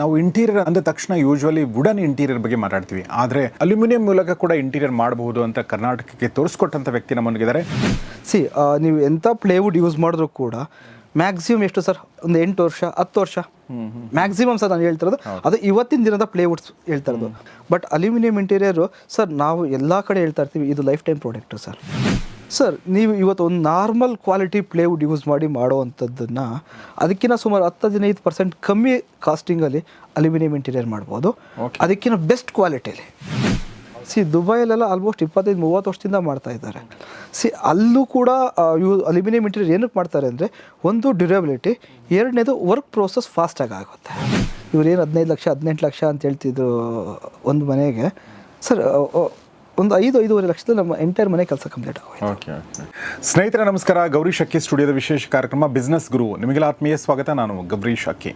ನಾವು ಇಂಟೀರಿಯರ್ ಅಂದ ತಕ್ಷಣ ಯೂಶ್ವಲಿ ವುಡನ್ ಇಂಟೀರಿಯರ್ ಬಗ್ಗೆ ಮಾತಾಡ್ತೀವಿ. ಆದರೆ ಅಲ್ಯೂಮಿನಿಯಂ ಮೂಲಕ ಕೂಡ ಇಂಟೀರಿಯರ್ ಮಾಡಬಹುದು ಅಂತ ಕರ್ನಾಟಕಕ್ಕೆ ತೋರಿಸ್ಕೊಟ್ಟಂತ ವ್ಯಕ್ತಿ ನಮ್ಮನಿಗಿದ್ದಾರೆ ಸಿ ನೀವು ಎಂಥ ಪ್ಲೇವುಡ್ ಯೂಸ್ ಮಾಡಿದ್ರು ಕೂಡ ಮ್ಯಾಕ್ಸಿಮಮ್ ಎಷ್ಟು ಸರ್? ಒಂದು ಎಂಟು ವರ್ಷ ಹತ್ತು ವರ್ಷ? ಮ್ಯಾಕ್ಸಿಮಮ್ ಸರ್ ನಾನು ಹೇಳ್ತಿರೋದು. ಅದು ಇವತ್ತಿನ ದಿನದ ಪ್ಲೇವುಡ್ಸ್ ಹೇಳ್ತಾ ಇರೋದು ಬಟ್ ಅಲ್ಯೂಮಿನಿಯಂ ಇಂಟೀರಿಯರು ಸರ್ ನಾವು ಎಲ್ಲ ಕಡೆ ಹೇಳ್ತಾ ಇರ್ತೀವಿ ಇದು life time product sir. Sir ನೀವು ಇವತ್ತು ಒಂದು ನಾರ್ಮಲ್ ಕ್ವಾಲಿಟಿ ಪ್ಲೇವುಡ್ ಯೂಸ್ ಮಾಡಿ ಮಾಡುವಂಥದ್ದನ್ನು ಅದಕ್ಕಿಂತ ಸುಮಾರು ಹತ್ತು ಹದಿನೈದು ಪರ್ಸೆಂಟ್ ಕಮ್ಮಿ ಕಾಸ್ಟಿಂಗಲ್ಲಿ ಅಲ್ಯೂಮಿನಿಯಂ ಇಂಟೀರಿಯರ್ ಮಾಡ್ಬೋದು. ಅದಕ್ಕಿಂತ ಬೆಸ್ಟ್ ಕ್ವಾಲಿಟಿಯಲ್ಲಿ ಸಿ ದುಬೈಲೆಲ್ಲ ಆಲ್ಮೋಸ್ಟ್ ಇಪ್ಪತ್ತೈದು ಮೂವತ್ತು ವರ್ಷದಿಂದ ಮಾಡ್ತಾ ಇದ್ದಾರೆ. ಸಿ ಅಲ್ಲೂ ಕೂಡ ಯೂ ಅಲ್ಯೂಮಿನಿಯಂ ಇಂಟೀರಿಯರ್ ಏನಕ್ಕೆ ಮಾಡ್ತಾರೆ ಅಂದರೆ ಒಂದು ಡ್ಯೂರಬಿಲಿಟಿ ಎರಡನೇದು ವರ್ಕ್ ಪ್ರೋಸೆಸ್ ಫಾಸ್ಟಾಗಿ ಆಗುತ್ತೆ. ಇವರೇನು ಹದಿನೈದು ಲಕ್ಷ ಹದಿನೆಂಟು ಲಕ್ಷ ಅಂತ ಹೇಳ್ತಿದ್ರು ಒಂದು ಮನೆಗೆ. ಸರ್ ಒಂದು ಐದು, ಐದೂವರೆ ಲಕ್ಷದಲ್ಲಿ ನಮ್ಮ ಎಂಟೈರ್ ಮನೆ ಕೆಲಸ ಕಂಪ್ಲೀಟ್ ಆಗೋಯ್ತು. ಓಕೆ ಸ್ನೇಹಿತರೆ, ನಮಸ್ಕಾರ. ಗೌರಿ ಶಕ್ಕಿ ಸ್ಟುಡಿಯೋದ ವಿಶೇಷ ಕಾರ್ಯಕ್ರಮ ಬಿಸ್ನೆಸ್ ಗುರು ನಿಮಗೆಲ್ಲ ಆತ್ಮೀಯ ಸ್ವಾಗತ. ನಾನು ಗೌರೀಶ್ ಅಕ್ಕಿ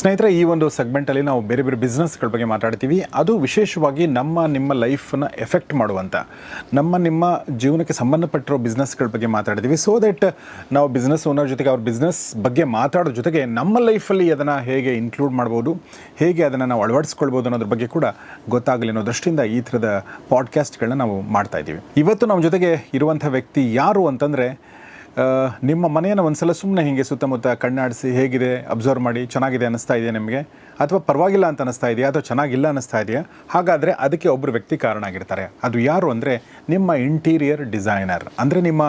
ಸ್ನೇಹಿತರೆ, ಈ ಒಂದು ಸೆಗ್ಮೆಂಟಲ್ಲಿ ನಾವು ಬೇರೆ ಬೇರೆ ಬಿಸ್ನೆಸ್ಗಳ ಬಗ್ಗೆ ಮಾತಾಡ್ತೀವಿ. ಅದು ವಿಶೇಷವಾಗಿ ನಮ್ಮ ನಿಮ್ಮ ಲೈಫನ್ನ ಎಫೆಕ್ಟ್ ಮಾಡುವಂಥ ನಮ್ಮ ನಿಮ್ಮ ಜೀವನಕ್ಕೆ ಸಂಬಂಧಪಟ್ಟಿರೋ ಬಿಸ್ನೆಸ್ಗಳ ಬಗ್ಗೆ ಮಾತಾಡ್ತೀವಿ. ಸೊ ದಟ್ ನಾವು ಬಿಸ್ನೆಸ್ ಓನರ್ ಜೊತೆಗೆ ಅವ್ರ ಬಿಸ್ನೆಸ್ ಬಗ್ಗೆ ಮಾತಾಡೋ ಜೊತೆಗೆ ನಮ್ಮ ಲೈಫಲ್ಲಿ ಅದನ್ನು ಹೇಗೆ ಇನ್ಕ್ಲೂಡ್ ಮಾಡ್ಬೋದು, ಹೇಗೆ ಅದನ್ನು ನಾವು ಅಳವಡಿಸ್ಕೊಳ್ಬೋದು ಅನ್ನೋದ್ರ ಬಗ್ಗೆ ಕೂಡ ಗೊತ್ತಾಗಲಿ ಅನ್ನೋ ದೃಷ್ಟಿಯಿಂದ ಈ ಥರದ ಪಾಡ್ಕಾಸ್ಟ್ಗಳನ್ನ ನಾವು ಮಾಡ್ತಾ ಇದ್ದೀವಿ. ಇವತ್ತು ನಮ್ಮ ಜೊತೆಗೆ ಇರುವಂಥ ವ್ಯಕ್ತಿ ಯಾರು ಅಂತಂದರೆ ನಿಮ್ಮ ಮನೆಯನ್ನು ಒಂದ್ಸಲ ಸುಮ್ಮನೆ ಹೀಗೆ ಸುತ್ತಮುತ್ತ ಕಣ್ಣಾಡಿಸಿ ಹೇಗಿದೆ, ಅಬ್ಸರ್ವ್ ಮಾಡಿ, ಚೆನ್ನಾಗಿದೆ ಅನ್ನಿಸ್ತಾ ಇದೆಯಾ ನಿಮಗೆ? ಅಥವಾ ಪರವಾಗಿಲ್ಲ ಅಂತ ಅನ್ನಿಸ್ತಾ ಇದೆಯಾ? ಅಥವಾ ಚೆನ್ನಾಗಿಲ್ಲ ಅನ್ನಿಸ್ತಾ ಇದೆಯಾ? ಹಾಗಾದರೆ ಅದಕ್ಕೆ ಒಬ್ಬರು ವ್ಯಕ್ತಿ ಕಾರಣ ಆಗಿರ್ತಾರೆ. ಅದು ಯಾರು ಅಂದರೆ ನಿಮ್ಮ ಇಂಟೀರಿಯರ್ ಡಿಸೈನರ್. ಅಂದರೆ ನಿಮ್ಮ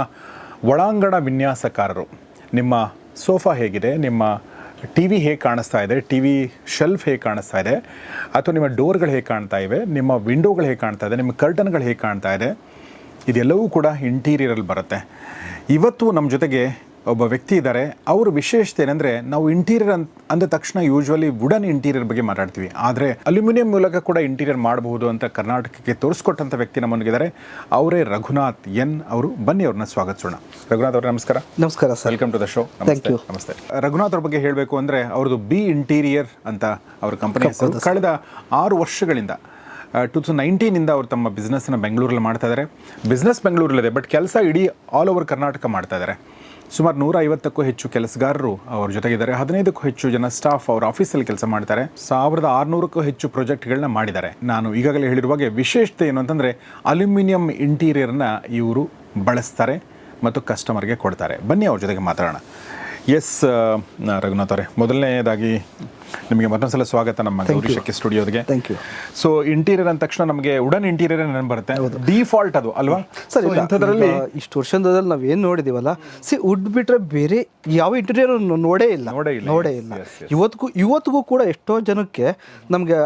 ಒಳಾಂಗಣ ವಿನ್ಯಾಸಕಾರರು. ನಿಮ್ಮ ಸೋಫಾ ಹೇಗಿದೆ, ನಿಮ್ಮ ಟಿ ವಿ ಹೇಗೆ ಕಾಣಿಸ್ತಾ ಇದೆ ಟಿ ವಿ ಶೆಲ್ಫ್ ಹೇಗೆ ಕಾಣಿಸ್ತಾ ಇದೆ, ಅಥವಾ ನಿಮ್ಮ ಡೋರ್ಗಳು ಹೇಗೆ ಕಾಣ್ತಾ ಇವೆ, ನಿಮ್ಮ ವಿಂಡೋಗಳು ಹೇಗೆ ಕಾಣ್ತಾ ಇದೆ, ನಿಮ್ಮ ಕರ್ಟನ್ಗಳು ಹೇಗೆ ಕಾಣ್ತಾ ಇದೆ, ಇದೆಲ್ಲವೂ ಕೂಡ ಇಂಟೀರಿಯರಲ್ಲಿ ಬರುತ್ತೆ. ಇವತ್ತು ನಮ್ಮ ಜೊತೆಗೆ ಒಬ್ಬ ವ್ಯಕ್ತಿ ಇದ್ದಾರೆ. ಅವ್ರ ವಿಶೇಷತೆ ಏನಂದರೆ ನಾವು ಇಂಟೀರಿಯರ್ ಅಂತ ಅಂದ ತಕ್ಷಣ ಯೂಶ್ವಲಿ ವುಡನ್ ಇಂಟೀರಿಯರ್ ಬಗ್ಗೆ ಮಾತಾಡ್ತೀವಿ. ಆದರೆ ಅಲ್ಯೂಮಿನಿಯಂ ಮೂಲಕ ಕೂಡ ಇಂಟೀರಿಯರ್ ಮಾಡಬಹುದು ಅಂತ ಕರ್ನಾಟಕಕ್ಕೆ ತೋರಿಸ್ಕೊಟ್ಟಂಥ ವ್ಯಕ್ತಿ ನಮ್ಮನ್ಗಿದ್ದಾರೆ ಅವರೇ ರಘುನಾಥ್ ಎನ್ ಅವರು. ಬನ್ನಿ ಅವ್ರನ್ನ ಸ್ವಾಗತಿಸೋಣ. ರಘುನಾಥ್ ಅವ್ರ ನಮಸ್ಕಾರ. ನಮಸ್ಕಾರ sir. Welcome to the show. ನಮಸ್ತೆ ರಘುನಾಥ್ ಅವ್ರ ಬಗ್ಗೆ ಹೇಳಬೇಕು ಅಂದರೆ ಅವ್ರದ್ದು ಬಿ ಇಂಟೀರಿಯರ್ ಅಂತ ಅವ್ರ ಕಂಪನಿ ಕಳೆದ ಆರು ವರ್ಷಗಳಿಂದ ಟೂ ತೌಸಂಡ್ ನೈನ್ಟೀನಿಂದ ಅವರು ತಮ್ಮ ಬಿಸ್ನೆಸ್ನ ಬೆಂಗಳೂರಲ್ಲಿ ಮಾಡ್ತಾ ಇದ್ದಾರೆ ಬಿಸ್ನೆಸ್ ಬೆಂಗಳೂರಲ್ಲಿದೆ ಬಟ್ ಕೆಲಸ ಇಡೀ ಆಲ್ ಓವರ್ ಕರ್ನಾಟಕ ಮಾಡ್ತಾ ಇದ್ದಾರೆ ಸುಮಾರು ನೂರ ಐವತ್ತಕ್ಕೂ ಹೆಚ್ಚು ಕೆಲಸಗಾರರು ಅವ್ರ ಜೊತೆಗಿದ್ದಾರೆ. ಹದಿನೈದಕ್ಕೂ ಹೆಚ್ಚು ಜನ ಸ್ಟಾಫ್ ಅವ್ರ ಆಫೀಸಲ್ಲಿ ಕೆಲಸ ಮಾಡ್ತಾರೆ. ಸಾವಿರದ ಆರುನೂರಕ್ಕೂ ಹೆಚ್ಚು ಪ್ರಾಜೆಕ್ಟ್ಗಳನ್ನ ಮಾಡಿದ್ದಾರೆ. ನಾನು ಈಗಾಗಲೇ ಹೇಳಿರುವಾಗೆ ವಿಶೇಷತೆ ಏನು ಅಂತಂದರೆ ಅಲ್ಯೂಮಿನಿಯಂ ಇಂಟೀರಿಯರ್ನ ಇವರು ಬಳಸ್ತಾರೆ ಮತ್ತು ಕಸ್ಟಮರ್ಗೆ ಕೊಡ್ತಾರೆ. ಬನ್ನಿ ಅವ್ರ ಜೊತೆಗೆ ಮಾತಾಡೋಣ. ಎಸ್ ರಘುನಾಥ್ ಅವರೇ, ಮೊದಲನೇದಾಗಿ ನಿಮಗೆ ಮತ್ತೊಂದು ಸಲ ಸ್ವಾಗತ ನಮ್ಮ ಗೌರಿಶಕ್ಕೆ ಸ್ಟುಡಿಯೋಗೆ. ಥ್ಯಾಂಕ್ ಯು ಸೊ ಇಂಟೀರಿಯರ್ ಅಂದ ತಕ್ಷಣ ನಮಗೆ ಉಡನ್ ಇಂಟೀರಿಯರ್ ನೆನಪು ಬರುತ್ತೆ? ಡಿಫಾಲ್ಟ್ ಅದು ಅಲ್ವಾ? ಸರ್ ಇಂಥದ್ರಲ್ಲಿ ಇಷ್ಟು ವರ್ಷದಲ್ಲಿ ನಾವು ಏನು ನೋಡಿದೀವಲ್ಲ? ಸಿ ಉಡ್ ಬಿಟ್ರೆ ಬೇರೆ ಯಾವ ಇಂಟೀರಿಯರ್ ನೋಡೇ ಇಲ್ಲ. ನೋಡೇ ಇಲ್ಲ. ನೋಡೇ ಇಲ್ಲ. ಇವತ್ತಿಗೂ ಇವತ್ತಿಗೂ ಕೂಡ ಎಷ್ಟೋ ಜನಕ್ಕೆ ನಮಗೆ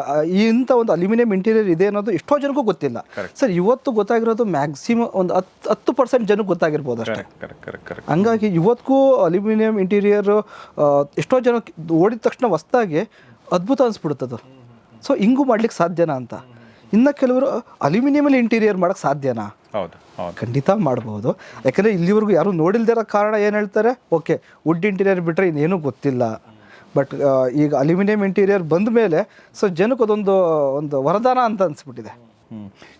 ಇಂಥ ಒಂದು ಅಲ್ಯೂಮಿನಿಯಂ ಇಂಟೀರಿಯರ್ ಇದೆ ಅನ್ನೋದು ಎಷ್ಟೋ ಜನಕ್ಕೂ ಗೊತ್ತಿಲ್ಲ. ಸರ್ ಇವತ್ತು ಗೊತ್ತಾಗಿರೋದು ಮ್ಯಾಕ್ಸಿಮಮ್ ಒಂದು ಹತ್ತು ಹತ್ತು ಪರ್ಸೆಂಟ್ ಜನಕ್ಕೆ ಗೊತ್ತಾಗಿರ್ಬೋದು ಅಷ್ಟೇ. ಹಂಗಾಗಿ ಇವತ್ತಿಗೂ ಅಲ್ಯೂಮಿನಿಯಂ ಇಂಟೀರಿಯರ್ ಎಷ್ಟೋ ಜನಕ್ಕೆ ಓಡಿದ ತಕ್ಷಣ ಹೊಸ್ದಾಗಿ ಅದ್ಭುತ ಅನಿಸ್ಬಿಡುತ್ತದು ಸೊ ಹಿಂಗೂ ಮಾಡ್ಲಿಕ್ಕೆ ಸಾಧ್ಯನಾ ಅಂತ. ಇನ್ನು ಕೆಲವರು ಅಲ್ಯೂಮಿನಿಯಮಲ್ಲಿ ಇಂಟೀರಿಯರ್ ಮಾಡೋಕೆ ಸಾಧ್ಯನಾ? ಹೌದು ಖಂಡಿತ ಮಾಡಬಹುದು ಯಾಕಂದರೆ ಇಲ್ಲಿವರೆಗೂ ಯಾರು ನೋಡಿಲ್ದೇ ಇರೋ ಕಾರಣ ಏನು ಹೇಳ್ತಾರೆ? ಓಕೆ ವುಡ್ ಇಂಟೀರಿಯರ್ ಬಿಟ್ಟರೆ ಇನ್ನೇನು ಗೊತ್ತಿಲ್ಲ. ಬಟ್ ಈಗ ಅಲ್ಯೂಮಿನಿಯಂ ಇಂಟೀರಿಯರ್ ಬಂದ ಮೇಲೆ ಸೊ ಜನಕ್ಕೆ ಅದೊಂದು ಒಂದು ವರದಾನ ಅಂತ ಅನಿಸ್ಬಿಟ್ಟಿದೆ.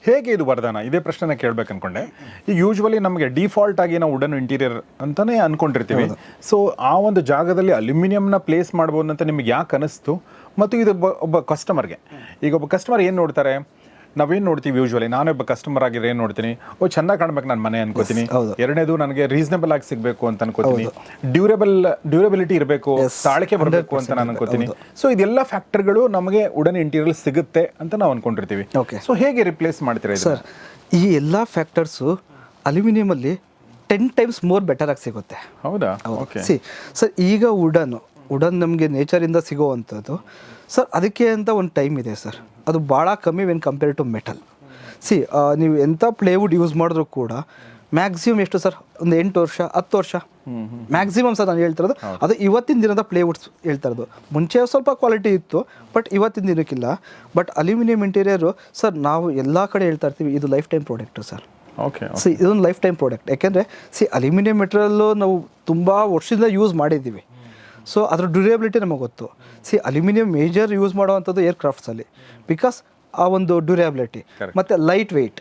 ಹೇಗೆ ಇದು ವರದಾನ? ಇದೇ ಪ್ರಶ್ನೆನ ಕೇಳ್ಬೇಕು ಅನ್ಕೊಂಡೆ. ಈಗ ಯೂಶ್ವಲಿ ನಮಗೆ ಡಿಫಾಲ್ಟ್ ಆಗಿ ನಾವು ವುಡನ್ ಇಂಟೀರಿಯರ್ ಅಂತಾನೆ ಅನ್ಕೊಂಡಿರ್ತೀವಿ. ಸೊ ಆ ಒಂದು ಜಾಗದಲ್ಲಿ ಅಲ್ಯೂಮಿನಿಯಂನ ಪ್ಲೇಸ್ ಮಾಡ್ಬೋದು ಅಂತ ನಿಮ್ಗೆ ಯಾಕೆ ಅನಿಸ್ತು? ಮತ್ತು ಇದು ಒಬ್ಬ- ಒಬ್ಬ ಕಸ್ಟಮರ್ಗೆ ಈಗ ಒಬ್ಬ ಕಸ್ಟಮರ್ ಏನು ನೋಡ್ತಾರೆ? ನಾವೇನು ನೋಡ್ತೀವಿ ಯೂಶ್ವಲಿ ಒಬ್ಬ ಕಸ್ಟಮರ್ ಆಗಿದ್ರೆ ಏನು ನೋಡ್ತೀನಿ? ಓ ಚೆನ್ನಾಗಿ ಕಾಣ್ಬೇಕು ನನ್ನ ಮನೆ ಅನ್ಕೋತೀನಿ. ಎರಡನೇದು ನನಗೆ ರೀಸನಬಲ್ ಆಗಿ ಸಿಗಬೇಕು ಅಂತ ಅನ್ಕೋತೀನಿ. ಡ್ಯೂರೇಬಲ್ ಡ್ಯೂರಬಿಲಿಟಿ ಇರಬೇಕು ತಾಳಿಕೆ ಬರಬೇಕು ಅಂತ ನಾನು ಅನ್ಕೋತೀನಿ. ಸೊ ಇದೆಲ್ಲ ಫ್ಯಾಕ್ಟರ್ಗಳು ನಮಗೆ ಉಡನ್ ಇಂಟೀರಿಯರ್ ಸಿಗುತ್ತೆ ಅಂತ ನಾವು ಅನ್ಕೊಂಡಿರ್ತೀವಿ. ಸೊ ಹೇಗೆ ರಿಪ್ಲೇಸ್ ಮಾಡ್ತೀರಾ? ಸರ್ ಈ ಎಲ್ಲ ಫ್ಯಾಕ್ಟರ್ಸು ಅಲ್ಯೂಮಿನಿಯಮಲ್ಲಿ ಟೆನ್ ಟೈಮ್ಸ್ ಮೋರ್ ಬೆಟರ್ ಆಗಿ ಸಿಗುತ್ತೆ. ಹೌದಾ? ಓಕೆ ಸಿ ಸರ್ ಈಗ ವುಡನ್ ಉಡನ್ ನಮಗೆ ನೇಚರಿಂದ ಸಿಗೋವಂಥದ್ದು ಸರ್ ಅದಕ್ಕೆ ಅಂತ ಒಂದು ಟೈಮ್ ಇದೆ ಸರ್. ಅದು ಭಾಳ ಕಮ್ಮಿ when compare to metal see ನೀವು ಎಂಥ ಪ್ಲೇವುಡ್ ಯೂಸ್ ಮಾಡಿದ್ರು ಕೂಡ ಮ್ಯಾಕ್ಸಿಮಮ್ ಎಷ್ಟು ಸರ್? ಒಂದು ಎಂಟು ವರ್ಷ ಹತ್ತು ವರ್ಷ? ಮ್ಯಾಕ್ಸಿಮಮ್ ಸರ್ ನಾನು ಹೇಳ್ತಿರೋದು ಅದು ಇವತ್ತಿನ ದಿನದ ಪ್ಲೇವುಡ್ಸ್ ಹೇಳ್ತಾ ಇರೋದು. ಮುಂಚೆ ಸ್ವಲ್ಪ ಕ್ವಾಲಿಟಿ ಇತ್ತು ಬಟ್ ಇವತ್ತಿನ ದಿನಕ್ಕಿಲ್ಲ. ಬಟ್ ಅಲ್ಯೂಮಿನಿಯಂ ಇಂಟೀರಿಯರು ಸರ್ ನಾವು ಎಲ್ಲ ಕಡೆ ಹೇಳ್ತಾ ಇರ್ತೀವಿ ಇದು life time product sir okay see ಇದೊಂದು ಲೈಫ್ ಟೈಮ್ ಪ್ರಾಡಕ್ಟ್ ಯಾಕೆಂದರೆ ಸಿ ಅಲ್ಯೂಮಿನಿಯಂ ಮೆಟೀರಿಯಲ್ಲು ನಾವು ತುಂಬ ವರ್ಷದಿಂದ ಯೂಸ್ ಮಾಡಿದ್ದೀವಿ. ಸೊ ಅದ್ರ ಡ್ಯೂರೇಬಿಲಿಟಿ ನಮಗೆ ಗೊತ್ತು. ಸಿ ಅಲ್ಯೂಮಿನಿಯಂ ಮೇಜರ್ ಯೂಸ್ ಮಾಡುವಂಥದ್ದು ಏರ್ಕ್ರಾಫ್ಟ್ಸಲ್ಲಿ ಬಿಕಾಸ್ ಆ ಒಂದು ಡ್ಯೂರೇಬಿಲಿಟಿ ಮತ್ತು light weight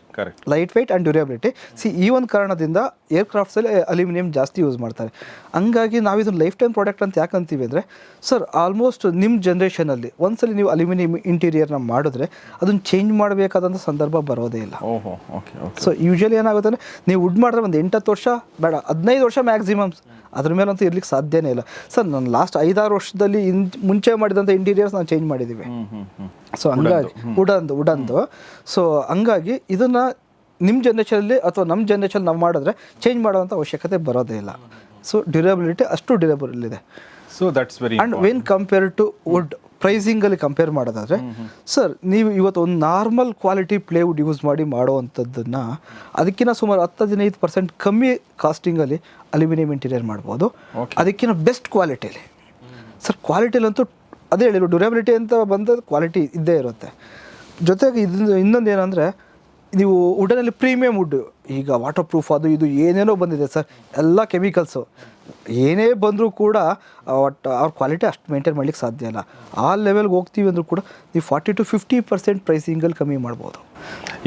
light weight and durability see ಈ ಒಂದು ಕಾರಣದಿಂದ ಏರ್ಕ್ರಾಫ್ಟ್ಸಲ್ಲಿ ಅಲ್ಯೂಮಿನಿಯಂ ಜಾಸ್ತಿ ಯೂಸ್ ಮಾಡ್ತಾರೆ. ಹಂಗಾಗಿ ನಾವು ಇದನ್ನು ಲೈಫ್ ಟೈಮ್ ಪ್ರಾಡಕ್ಟ್ ಅಂತ ಯಾಕೆ ಅಂತೀವಿ ಅಂದರೆ ಸರ್ ಆಲ್ಮೋಸ್ಟ್ ನಿಮ್ಮ ಜನ್ರೇಷನಲ್ಲಿ ಒಂದ್ಸಲಿ ನೀವು ಅಲ್ಯೂಮಿನಿಯಂ ಇಂಟೀರಿಯರ್ನ ಮಾಡಿದ್ರೆ ಅದನ್ನು ಚೇಂಜ್ ಮಾಡಬೇಕಾದಂಥ ಸಂದರ್ಭ ಬರೋದೇ ಇಲ್ಲ. ಓಹೋ ಓಕೆ ಓಕೆ ಸೊ ಯೂಶಲಿ ಏನಾಗುತ್ತೆ ಅಂದರೆ ನೀವು ವುಡ್ ಮಾಡಿದ್ರೆ ಒಂದು ಎಂಟತ್ತು ವರ್ಷ ಬೇಡ ಹದಿನೈದು ವರ್ಷ ಮ್ಯಾಕ್ಸಿಮಮ್ ಅದ್ರ ಮೇಲಂತೂ ಇರ್ಲಿಕ್ಕೆ ಸಾಧ್ಯನೇ ಇಲ್ಲ. ಸರ್ ನಾನು ಲಾಸ್ಟ್ ಐದಾರು ವರ್ಷದಲ್ಲಿ ಇನ್ ಮುಂಚೆ ಮಾಡಿದಂಥ ಇಂಟೀರಿಯರ್ಸ್ ನಾವು ಚೇಂಜ್ ಮಾಡಿದ್ದೀವಿ ಸೊ ಹಂಗಾಗಿ ಉಡಂದು ಉಡಂದು ಸೊ ಹಂಗಾಗಿ ಇದನ್ನು ನಿಮ್ಮ ಜನ್ರೇಷನಲ್ಲಿ ಅಥವಾ ನಮ್ಮ ಜನ್ರೇಷನ್ ನಾವು ಮಾಡಿದ್ರೆ ಚೇಂಜ್ ಮಾಡೋವಂಥ ಅವಶ್ಯಕತೆ ಬರೋದೇ ಇಲ್ಲ. ಸೊ ಡ್ಯೂರಬಿಲಿಟಿ ಅಷ್ಟು ಡ್ಯೂರಬಲ್ ಇದೆ. So that's very and when compare to wood ಪ್ರೈಸಿಂಗಲ್ಲಿ compare ಮಾಡೋದಾದರೆ ಸರ್ ನೀವು ಇವತ್ತು ಒಂದು ನಾರ್ಮಲ್ ಕ್ವಾಲಿಟಿ ಪ್ಲೇವುಡ್ ಯೂಸ್ ಮಾಡಿ ಮಾಡುವಂಥದ್ದನ್ನು ಅದಕ್ಕಿಂತ ಸುಮಾರು ಹತ್ತು ಹದಿನೈದು ಪರ್ಸೆಂಟ್ ಕಮ್ಮಿ ಕಾಸ್ಟಿಂಗಲ್ಲಿ ಅಲ್ಯೂಮಿನಿಯಂ ಇಂಟೀರಿಯರ್ ಮಾಡ್ಬೋದು. ಅದಕ್ಕಿಂತ ಬೆಸ್ಟ್ ಕ್ವಾಲಿಟಿಯಲ್ಲಿ ಸರ್ ಕ್ವಾಲಿಟಿಯಲ್ಲಂತೂ ಅದೇ ಹೇಳಿದ್ರು ಡ್ಯೂರಬಿಲಿಟಿ ಅಂತ ಬಂದ ಕ್ವಾಲಿಟಿ ಇದ್ದೇ ಇರುತ್ತೆ. ಜೊತೆಗೆ ಇದು ಇನ್ನೊಂದು ಏನಂದರೆ ನೀವು ವುಡನಲ್ಲಿ ಪ್ರೀಮಿಯಂ ವುಡ್. ಈಗ ವಾಟರ್ ಪ್ರೂಫ್ ಅದು ಇದು ಏನೇನೋ ಬಂದಿದೆ ಸರ್. ಎಲ್ಲ ಕೆಮಿಕಲ್ಸು ಏನೇ ಬಂದರೂ ಕೂಡ ಒಟ್ಟು ಅವ್ರ ಕ್ವಾಲಿಟಿ ಅಷ್ಟು ಮೇಂಟೈನ್ ಮಾಡ್ಲಿಕ್ಕೆ ಸಾಧ್ಯ ಇಲ್ಲ. ಆ ಲೆವೆಲ್ಗೆ ಹೋಗ್ತೀವಿ ಅಂದರೂ ಕೂಡ ನೀವು ಫಾರ್ಟಿ ಟು ಫಿಫ್ಟಿ ಪರ್ಸೆಂಟ್ ಪ್ರೈಸಿಂಗಲ್ಲಿ ಕಮ್ಮಿ ಮಾಡ್ಬೋದು.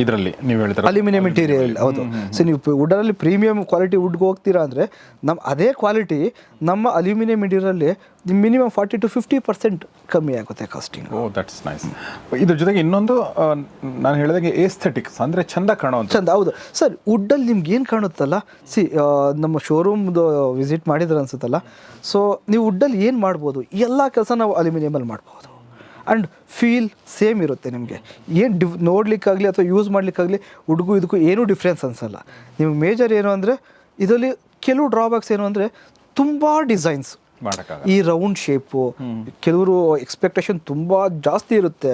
ಇದರಲ್ಲಿ ನೀವು ಹೇಳ್ತಾರೆ ಅಲ್ಯೂಮಿನಿಯಂ ಮೆಟೀರಿಯಲ್ ಹೌದು. ಸೊ ನೀವು ವುಡಲ್ಲಿ ಪ್ರೀಮಿಯಂ ಕ್ವಾಲಿಟಿ ವುಡ್ಗೆ ಹೋಗ್ತೀರಾ ಅಂದರೆ ನಮ್ಮ ಅದೇ ಕ್ವಾಲಿಟಿ ನಮ್ಮ aluminium ಮೆಟೀರಿಯಲ್ಲಿ minimum forty to fifty percent ಕಮ್ಮಿ ಆಗುತ್ತೆ ಕಾಸ್ಟಿಂಗ್ ಓ ದಟ್ಸ್ ನೈಸ್ ಇದ್ರ ಜೊತೆಗೆ ಇನ್ನೊಂದು ನಾನು ಹೇಳಿದಾಗೆ ಏಸ್ಥೆಟಿಕ್ಸ್ ಅಂದರೆ ಚಂದ ಕಾಣೋ ಚಂದ ಹೌದು. ಸರ್ ವುಡ್ಡಲ್ಲಿ ನಿಮ್ಗೆ ಏನು ಕಾಣುತ್ತಲ್ಲ? ಸಿ ನಮ್ಮ ಶೋರೂಮ್ದು ವಿಸಿಟ್ ಮಾಡಿದ್ರೆ ಅನ್ಸುತ್ತಲ್ಲ. ಸೊ ನೀವು ವುಡ್ಡಲ್ಲಿ ಏನು ಮಾಡ್ಬೋದು? ಎಲ್ಲ ಕೆಲಸ ನಾವು ಅಲ್ಯೂಮಿನಿಯಮಲ್ಲಿ ಮಾಡ್ಬೋದು. ಆ್ಯಂಡ್ ಫೀಲ್ ಸೇಮ್ ಇರುತ್ತೆ ನಿಮಗೆ. ಏನು ಡಿ ನೋಡಲಿಕ್ಕಾಗಲಿ ಅಥವಾ ಯೂಸ್ ಮಾಡಲಿಕ್ಕಾಗಲಿ ಹುಡುಗು ಇದಕ್ಕೂ ಏನೂ ಡಿಫ್ರೆನ್ಸ್ ಅನಿಸಲ್ಲ. ನಿಮಗೆ ಮೇಜರ್ ಏನು ಅಂದರೆ ಇದರಲ್ಲಿ ಕೆಲವು ಡ್ರಾಬ್ಯಾಕ್ಸ್ ಏನು ಅಂದರೆ ತುಂಬ ಡಿಸೈನ್ಸ್ ಈ ರೌಂಡ್ ಶೇಪು ಕೆಲವರು ಎಕ್ಸ್ಪೆಕ್ಟೇಷನ್ ತುಂಬ ಜಾಸ್ತಿ ಇರುತ್ತೆ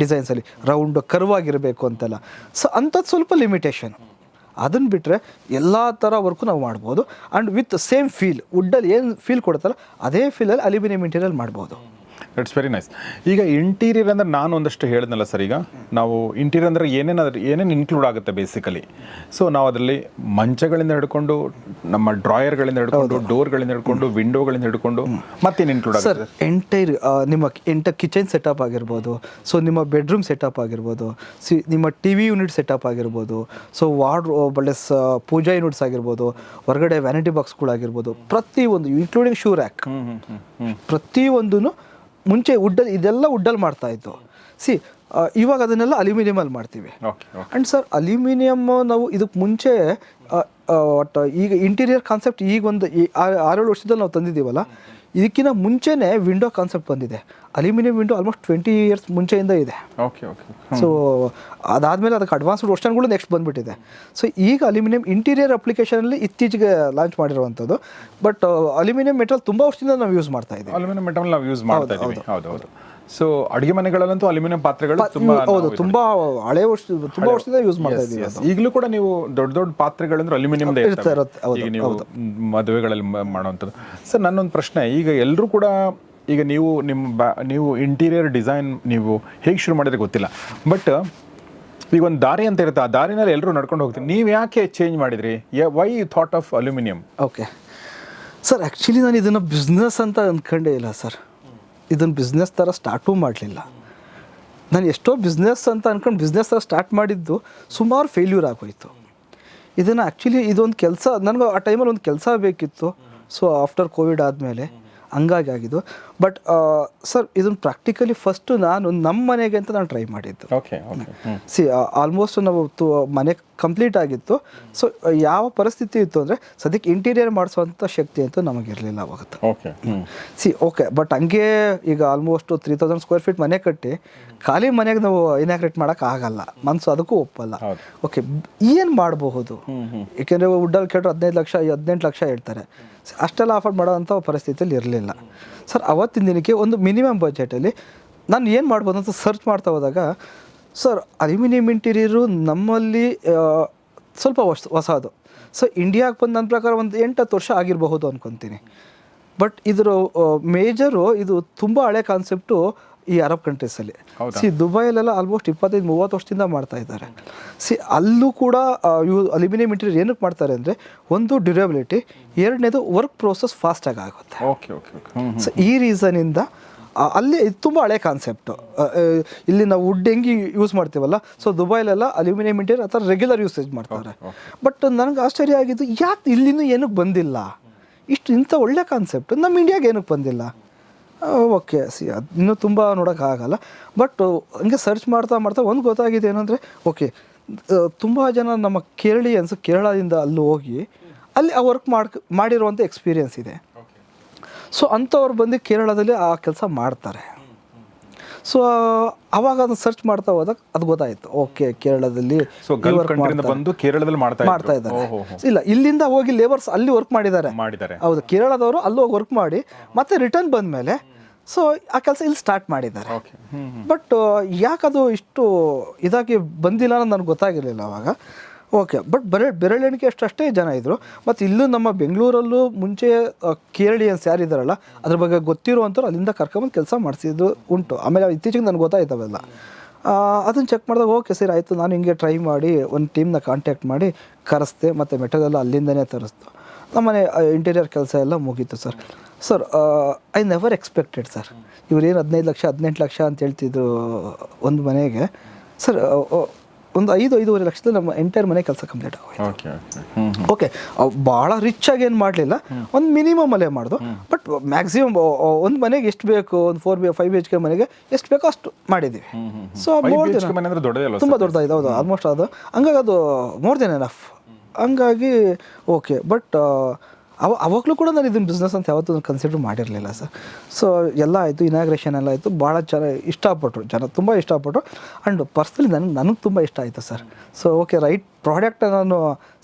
ಡಿಸೈನ್ಸಲ್ಲಿ ರೌಂಡ್ ಕರ್ವ್ ಆಗಿರಬೇಕು ಅಂತೆಲ್ಲ. ಸೊ ಅಂಥದ್ದು ಸ್ವಲ್ಪ ಲಿಮಿಟೇಷನ್ ಅದನ್ನು ಬಿಟ್ಟರೆ ಎಲ್ಲ ಥರ ವರ್ಕು ನಾವು ಮಾಡ್ಬೋದು. ಆ್ಯಂಡ್ ವಿತ್ ಸೇಮ್ ಫೀಲ್ ವುಡ್ಡಲ್ಲಿ ಏನು ಫೀಲ್ ಕೊಡುತ್ತಲ್ಲ ಅದೇ ಫೀಲಲ್ಲಿ ಅಲ್ಯೂಮಿನಿಯಂ ಮೆಟೀರಿಯಲ್ ಮಾಡ್ಬೋದು. ಇಟ್ಸ್ ವೆರಿ ನೈಸ್ ಈಗ ಇಂಟೀರಿಯರ್ ಅಂದರೆ ನಾನು ಒಂದಷ್ಟು ಹೇಳಿದ್ನಲ್ಲ ಸರ್ ಈಗ ನಾವು ಇಂಟೀರಿಯರ್ ಅಂದ್ರೆ ಏನೇನು ಅದ್ರ ಏನೇನು ಇನ್ಕ್ಲೂಡ್ ಆಗುತ್ತೆ ಬೇಸಿಕಲಿ ಸೊ ನಾವು ಅದರಲ್ಲಿ ಮಂಚಗಳಿಂದ ಹಿಡ್ಕೊಂಡು ನಮ್ಮ ಡ್ರಾಯರ್ಗಳಿಂದ ಹಿಡ್ಕೊಂಡು ಡೋರ್ಗಳಿಂದ ಹಿಡ್ಕೊಂಡು ವಿಂಡೋಗಳಿಂದ ಹಿಡ್ಕೊಂಡು ಮತ್ತೇನು ಇನ್ಕ್ಲೂಡ್ ಸರ್ ಆಗುತ್ತೆ? ಎಂಟೈರ್ ನಿಮ್ಮ ಎಂಟ ಕಿಚನ್ ಸೆಟಪ್ ಆಗಿರ್ಬೋದು ಸೊ ನಿಮ್ಮ ಬೆಡ್ರೂಮ್ ಸೆಟಪ್ ಆಗಿರ್ಬೋದು ಸಿ ನಿಮ್ಮ ಟಿ ವಿ ಯೂನಿಟ್ ಸೆಟಪ್ ಆಗಿರ್ಬೋದು so ward plus puja units ಆಗಿರ್ಬೋದು ಹೊರಗಡೆ ವ್ಯಾನಿಟಿ ಬಾಕ್ಸ್ಗಳಾಗಿರ್ಬೋದು ಪ್ರತಿಯೊಂದು ಇನ್ಕ್ಲೂಡಿಂಗ್ ಶೂ ರ್ಯಾಕ್ ಪ್ರತಿಯೊಂದೂ ಮುಂಚೆ ವುಡ್ಡಲ್ಲಿ ಇದೆಲ್ಲ ವುಡ್ಡಲ್ಲಿ ಮಾಡ್ತಾ ಇತ್ತು. ಸಿ ಇವಾಗ ಅದನ್ನೆಲ್ಲ ಅಲ್ಯೂಮಿನಿಯಮಲ್ಲಿ ಮಾಡ್ತೀವಿ. ಅಂಡ್ ಆ್ಯಂಡ್ ಸರ್ ಅಲ್ಯೂಮಿನಿಯಮ್ ನಾವು ಇದಕ್ಕೆ ಮುಂಚೆ ಒಟ್ಟು ಈಗ ಇಂಟೀರಿಯರ್ ಕಾನ್ಸೆಪ್ಟ್ ಈಗ ಒಂದು ಆರೇಳು ವರ್ಷದಲ್ಲಿ ನಾವು ತಂದಿದ್ದೀವಲ್ಲ ಇದಕ್ಕಿಂತ ಮುಂಚೆನೇ ವಿಂಡೋ ಕಾನ್ಸೆಪ್ಟ್ ಬಂದಿದೆ. Aluminium window almost twenty years ಮುಂಚೆಯಿಂದ ಇದೆ. ಓಕೆ ಓಕೆ ಸೊ ಅದಾದಮೇಲೆ ಅದಕ್ಕೆ ಅಡ್ವಾನ್ಸ್ಡ್ ವರ್ಷನ್ಗಳು ನೆಕ್ಸ್ಟ್ ಬಂದುಬಿಟ್ಟಿದೆ. ಸೊ ಈಗ ಅಲ್ಯೂಮಿನಿಯಂ ಇಂಟೀರಿಯರ್ ಅಪ್ಲಿಕೇಶನಲ್ಲಿ ಇತ್ತೀಚೆಗೆ ಲಾಂಚ್ ಮಾಡಿರುವಂಥದ್ದು. ಬಟ್ ಅಲ್ಯೂಮಿನಿಯಂ ಮೆಟಲ್ ತುಂಬ ವರ್ಷದಿಂದ ನಾವು ಯೂಸ್ ಮಾಡ್ತಾ ಇದ್ದೀವಿ. ಅಲ್ಯೂಮಿನಿಯಂ ಮೆಟಲ್ ನಾವು ಯೂಸ್ ಮಾಡ್ತಾ ಇದ್ದೀವಿ. ಹೌದು ಹೌದು. ಸೊ ಅಡುಗೆ ಮನೆಗಳಲ್ಲಂತೂ ಅಲ್ಯೂಮಿನಿಯಂ ಪಾತ್ರೆಗಳು ತುಂಬಾ ಹೌದು ತುಂಬಾ ಹಳೆ ವರ್ಷ ತುಂಬಾ ವರ್ಷದಿಂದ ಯೂಸ್ ಮಾಡ್ತಾ ಇದ್ದೀವಿ ಈಗಲೂ ಕೂಡ ನೀವು ದೊಡ್ಡ ದೊಡ್ಡ ಪಾತ್ರೆಗಳು ಅಂದ್ರೆ ಅಲ್ಯೂಮಿನಿಯಂ ಈಗ ನೀವು ಮದುವೆಗಳಲ್ಲಿ ಮಾಡುವಂಥದ್ದು. ಸರ್ ನನ್ನೊಂದು ಪ್ರಶ್ನೆ ಈಗ ಎಲ್ಲರೂ ಕೂಡ ಈಗ ನೀವು ನಿಮ್ಮ ಬ್ಯಾ- ನೀವು ಇಂಟೀರಿಯರ್ ಡಿಸೈನ್ ನೀವು ಹೇಗೆ ಶುರು ಮಾಡಿದ್ರೆ ಗೊತ್ತಿಲ್ಲ. ಬಟ್ ಈಗ ಒಂದು ದಾರಿ ಅಂತ ಇರುತ್ತೆ. ಆ ದಾರಿನಲ್ಲಿ ಎಲ್ಲರೂ ನಡ್ಕೊಂಡು ಹೋಗ್ತೀವಿ ನೀವು ಯಾಕೆ ಚೇಂಜ್ ಮಾಡಿದ್ರಿ? Why thought of aluminium okay sir actually ನಾನು ಇದನ್ನು ಬಿಸ್ನೆಸ್ ಅಂತ ಅಂದ್ಕೊಂಡೇ ಇಲ್ಲ ಸರ್ ಇದನ್ನು ಬಿಸ್ನೆಸ್ ಥರ ಸ್ಟಾರ್ಟೂ ಮಾಡಲಿಲ್ಲ. ನಾನು ಎಷ್ಟೋ ಬಿಸ್ನೆಸ್ ಅಂತ ಅಂದ್ಕೊಂಡು ಬಿಸ್ನೆಸ್ ಥರ ಸ್ಟಾರ್ಟ್ ಮಾಡಿದ್ದು ಸುಮಾರು ಫೇಲ್ಯೂರ್ ಆಗೋಯ್ತು. ಇದನ್ನು ಆ್ಯಕ್ಚುಲಿ ಇದೊಂದು ಕೆಲಸ, ನನಗೆ ಆ ಟೈಮಲ್ಲಿ ಒಂದು ಕೆಲಸ ಬೇಕಿತ್ತು. ಸೊ ಆಫ್ಟರ್ ಕೋವಿಡ್ ಆದಮೇಲೆ ಹಂಗಾಗಿ ಆಗಿದ್ದು. ಬಟ್ ಸರ್ ಇದನ್ನು ಪ್ರಾಕ್ಟಿಕಲಿ ಫಸ್ಟು ನಾನು ನಮ್ಮ ಮನೆಗೆ ಅಂತ ನಾನು ಟ್ರೈ ಮಾಡಿದ್ದು. ಓಕೆ ಸಿ ಆಲ್ಮೋಸ್ಟ್ ನಾವು ತು ಮನೆ ಕಂಪ್ಲೀಟ್ ಆಗಿತ್ತು. ಸೊ ಯಾವ ಪರಿಸ್ಥಿತಿ ಇತ್ತು ಅಂದರೆ ಸದ್ಯಕ್ಕೆ ಇಂಟೀರಿಯರ್ ಮಾಡಿಸುವಂಥ ಶಕ್ತಿ ಅಂತೂ ನಮಗಿರಲಿಲ್ಲ ಅವಾಗ. ಓಕೆ ಹ್ಞೂ ಸಿ ಓಕೆ ಬಟ್ ಹಂಗೆ ಈಗ almost three thousand square feet ಮನೆ ಕಟ್ಟಿ ಖಾಲಿ ಮನೆಗೆ ನಾವು ಇನಾಗ್ರೇಟ್ ಮಾಡೋಕ್ಕಾಗಲ್ಲ ಮನಸ್ಸು ಅದಕ್ಕೂ ಒಪ್ಪಲ್ಲ. ಓಕೆ ಏನು ಮಾಡಬಹುದು? ಏಕೆಂದರೆ ವುಡ್ಡಲ್ಲಿ ಕೇಳಿದ್ರೆ ಹದಿನೈದು ಲಕ್ಷ ಹದಿನೆಂಟು ಲಕ್ಷ ಹೇಳ್ತಾರೆ. ಅಷ್ಟೆಲ್ಲ ಆಫರ್ ಮಾಡೋವಂಥ ಪರಿಸ್ಥಿತಿಯಲ್ಲಿ ಇರಲಿಲ್ಲ. ಸರ್ ಅವತ್ತಿನ ದಿನಕ್ಕೆ ಒಂದು ಮಿನಿಮಮ್ ಬಜೆಟಲ್ಲಿ ನಾನು ಏನು ಮಾಡ್ಬೋದು ಅಂತ ಸರ್ಚ್ ಮಾಡ್ತಾ ಹೋದಾಗ ಸರ್ ಅಲ್ಯೂಮಿನಿಯಂ ಇಂಟೀರಿಯರು ನಮ್ಮಲ್ಲಿ ಸ್ವಲ್ಪ ಹೊಸ ಹೊಸದು. ಸೊ ಇಂಡಿಯಾಗೆ ಬಂದು ನನ್ನ ಪ್ರಕಾರ ಒಂದು ಎಂಟತ್ತು ವರ್ಷ ಆಗಿರಬಹುದು ಅಂದ್ಕೊತೀನಿ ಬಟ್ ಇದರ ಮೇಜರು ಇದು ತುಂಬ ಹಳೆ ಕಾನ್ಸೆಪ್ಟು ಈ ಅರಬ್ ಕಂಟ್ರೀಸಲ್ಲಿ? ಸಿ ದುಬೈಲೆಲ್ಲ ಆಲ್ಮೋಸ್ಟ್ ಇಪ್ಪತ್ತೈದು ಮೂವತ್ತು ವರ್ಷದಿಂದ ಮಾಡ್ತಾ ಇದ್ದಾರೆ. ಸಿ ಅಲ್ಲೂ ಕೂಡ ಇವು ಅಲ್ಯೂಮಿನಿಯಂ ಇಂಟೀರಿಯರ್ ಏನಕ್ಕೆ ಮಾಡ್ತಾರೆ ಅಂದರೆ ಒಂದು ಡ್ಯೂರಬಿಲಿಟಿ ಎರಡನೇದು ವರ್ಕ್ ಪ್ರೋಸೆಸ್ ಫಾಸ್ಟಾಗಿ ಆಗುತ್ತೆ. ಓಕೆ ಓಕೆ ಓಕೆ ಸೊ ಈ ರೀಸನಿಂದ ಅಲ್ಲಿ ಇದು ತುಂಬ ಹಳೆ ಕಾನ್ಸೆಪ್ಟು ಇಲ್ಲಿ ನಾವು ವುಡ್ ಹೆಂಗೆ ಯೂಸ್ ಮಾಡ್ತೀವಲ್ಲ ಸೊ ದುಬೈಲೆಲ್ಲ ಅಲ್ಯೂಮಿನಿಯಂ ಇಂಟೀರಿಯರ್ ಆ ಥರ ರೆಗ್ಯುಲರ್ ಯೂಸೇಜ್ ಮಾಡ್ತಾರೆ. ಬಟ್ ನನಗೆ ಆಶ್ಚರ್ಯ ಆಗಿದ್ದು ಯಾಕೆ ಇಲ್ಲಿನೂ ಏನಕ್ಕೆ ಬಂದಿಲ್ಲ? ಇಷ್ಟು ಇಂಥ ಒಳ್ಳೆ ಕಾನ್ಸೆಪ್ಟ್ ನಮ್ಮ ಇಂಡಿಯಾಗೆ ಏನಕ್ಕೆ ಬಂದಿಲ್ಲ? ಓಕೆ ಸಿ ಅದು ಇನ್ನೂ ತುಂಬ ನೋಡೋಕ್ಕಾಗಲ್ಲ ಬಟ್ ಹಂಗೆ ಸರ್ಚ್ ಮಾಡ್ತಾ ಮಾಡ್ತಾ ಒಂದು ಗೊತ್ತಾಗಿದೆ ಏನಂದರೆ ಓಕೆ ತುಂಬ ಜನ ನಮ್ಮ ಕೇರಳಿ ಅನ್ಸು ಕೇರಳದಿಂದ ಅಲ್ಲಿ ಹೋಗಿ ಅಲ್ಲಿ ಆ ವರ್ಕ್ ಮಾಡಿ ಮಾಡಿರುವಂಥ ಎಕ್ಸ್ಪೀರಿಯನ್ಸ್ ಇದೆ. ಸೊ ಅಂಥವ್ರು ಬಂದು ಕೇರಳದಲ್ಲಿ ಆ ಕೆಲಸ ಮಾಡ್ತಾರೆ. ಸೊ ಅವಾಗ ಅದನ್ನು ಸರ್ಚ್ ಮಾಡ್ತಾ ಹೋದಾಗ ಅದು ಗೊತ್ತಾಯ್ತು. ಓಕೆ ಕೇರಳದಲ್ಲಿ. ಬಂದು ಕೇರಳದಲ್ಲಿ ಮಾಡ್ತಾ ಇದ್ದಾರೆ. ಇಲ್ಲ ಇಲ್ಲಿಂದ ಹೋಗಿ ಲೇಬರ್ಸ್ ಅಲ್ಲಿ ವರ್ಕ್ ಮಾಡಿದ್ದಾರೆ. ಹೌದು ಕೇರಳದವರು ಅಲ್ಲಿ ಹೋಗಿ ವರ್ಕ್ ಮಾಡಿ ಮತ್ತೆ ರಿಟರ್ನ್ ಬಂದ ಮೇಲೆ ಸೊ ಆ ಕೆಲಸ ಇಲ್ಲಿ ಸ್ಟಾರ್ಟ್ ಮಾಡಿದ್ದಾರೆ. ಬಟ್ ಯಾಕದು ಇಷ್ಟು ಇದಾಗಿ ಬಂದಿಲ್ಲ ಅನ್ನೋದು ನನಗೆ ಗೊತ್ತಾಗಿರಲಿಲ್ಲ ಅವಾಗ. ಓಕೆ ಬಟ್ ಬರೇ ಬೆರಳೆಣಿಕೆ ಅಷ್ಟು ಅಷ್ಟೇ ಜನ ಇದ್ದರು ಮತ್ತು ಇಲ್ಲೂ ನಮ್ಮ ಬೆಂಗಳೂರಲ್ಲೂ ಮುಂಚೆ ಕೇರಳಿಯನ್ಸ್ ಯಾರಿದ್ದಾರಲ್ಲ ಅದ್ರ ಬಗ್ಗೆ ಗೊತ್ತಿರುವಂಥವ್ರು ಅಲ್ಲಿಂದ ಕರ್ಕೊಂಬಂದು ಕೆಲಸ ಮಾಡಿಸಿದ್ದು ಉಂಟು. ಆಮೇಲೆ ಇತ್ತೀಚೆಗೆ ನನಗೆ ಗೊತ್ತಾಯ್ತವೆಲ್ಲ. ಅದನ್ನು ಚೆಕ್ ಮಾಡಿದಾಗ ಓಕೆ ಸರಿ, ಆಯಿತು, ನಾನು ಹಿಂಗೆ ಟ್ರೈ ಮಾಡಿ, ಒಂದು ಟೀಮ್ನ ಕಾಂಟ್ಯಾಕ್ಟ್ ಮಾಡಿ ಕರೆಸ್ತೆ ಮತ್ತು ಮೆಟೀರಿಯಲ್ ಅಲ್ಲಿಂದನೇ ತರಿಸ್ತು ನಮ್ಮನೆ ಇಂಟೀರಿಯರ್ ಕೆಲಸ ಎಲ್ಲ ಮುಗೀತು sir. Sir I never expected sir ಇವ್ರೇನು ಹದಿನೈದು ಲಕ್ಷ, ಹದಿನೆಂಟು ಲಕ್ಷ ಅಂತ ಹೇಳ್ತಿದ್ರು ಒಂದು ಮನೆಗೆ. ಸರ್ ಒಂದು ಐದು ಐದೂವರೆ ಲಕ್ಷದಲ್ಲಿ ನಮ್ಮ ಎಂಟೈರ್ ಮನೆ ಕೆಲಸ ಕಂಪ್ಲೀಟ್ ಆಗೋಯ್ತು. ಓಕೆ ಭಾಳ ರಿಚ್ ಆಗಿ ಏನು ಮಾಡಲಿಲ್ಲ ಒಂದು ಮಿನಿಮಮ್ ಅಲ್ಲೇ ಮಾಡೋದು. ಬಟ್ ಮ್ಯಾಕ್ಸಿಮಮ್ ಒಂದು ಮನೆಗೆ ಎಷ್ಟು ಬೇಕು ಒಂದು four B five B H K ಮನೆಗೆ ಎಷ್ಟು ಬೇಕೋ ಅಷ್ಟು ಮಾಡಿದ್ದೀವಿ ಸೊ ಮೋರ್ ತುಂಬ ದೊಡ್ಡದಾಗಿದೆ ಹೌದು ಆಲ್ಮೋಸ್ಟ್ ಅದು. ಹಂಗಾಗಿ ಅದು ಮೋರ್ ದೆನ್ ಎನಫ್ ಹಂಗಾಗಿ ಓಕೆ ಬಟ್ ಅವ ಅವಾಗಲೂ ಕೂಡ ನಾನು ಇದನ್ನು ಬಿಸ್ನೆಸ್ ಅಂತ ಯಾವತ್ತೂ ಕನ್ಸಿಡರ್ ಮಾಡಿರಲಿಲ್ಲ ಸರ್ ಸೊ ಎಲ್ಲ ಆಯಿತು ಇನಾಗ್ರೇಷನ್ ಎಲ್ಲ ಆಯಿತು, ಭಾಳ ಜನ ಇಷ್ಟಪಟ್ಟರು ಜನ ತುಂಬ ಇಷ್ಟಪಟ್ಟರು ಆ್ಯಂಡ್ ಪರ್ಸ್ನಲಿ ನನಗೆ ನನಗೆ ತುಂಬ ಇಷ್ಟ ಆಯಿತು sir so okay right product ನಾನು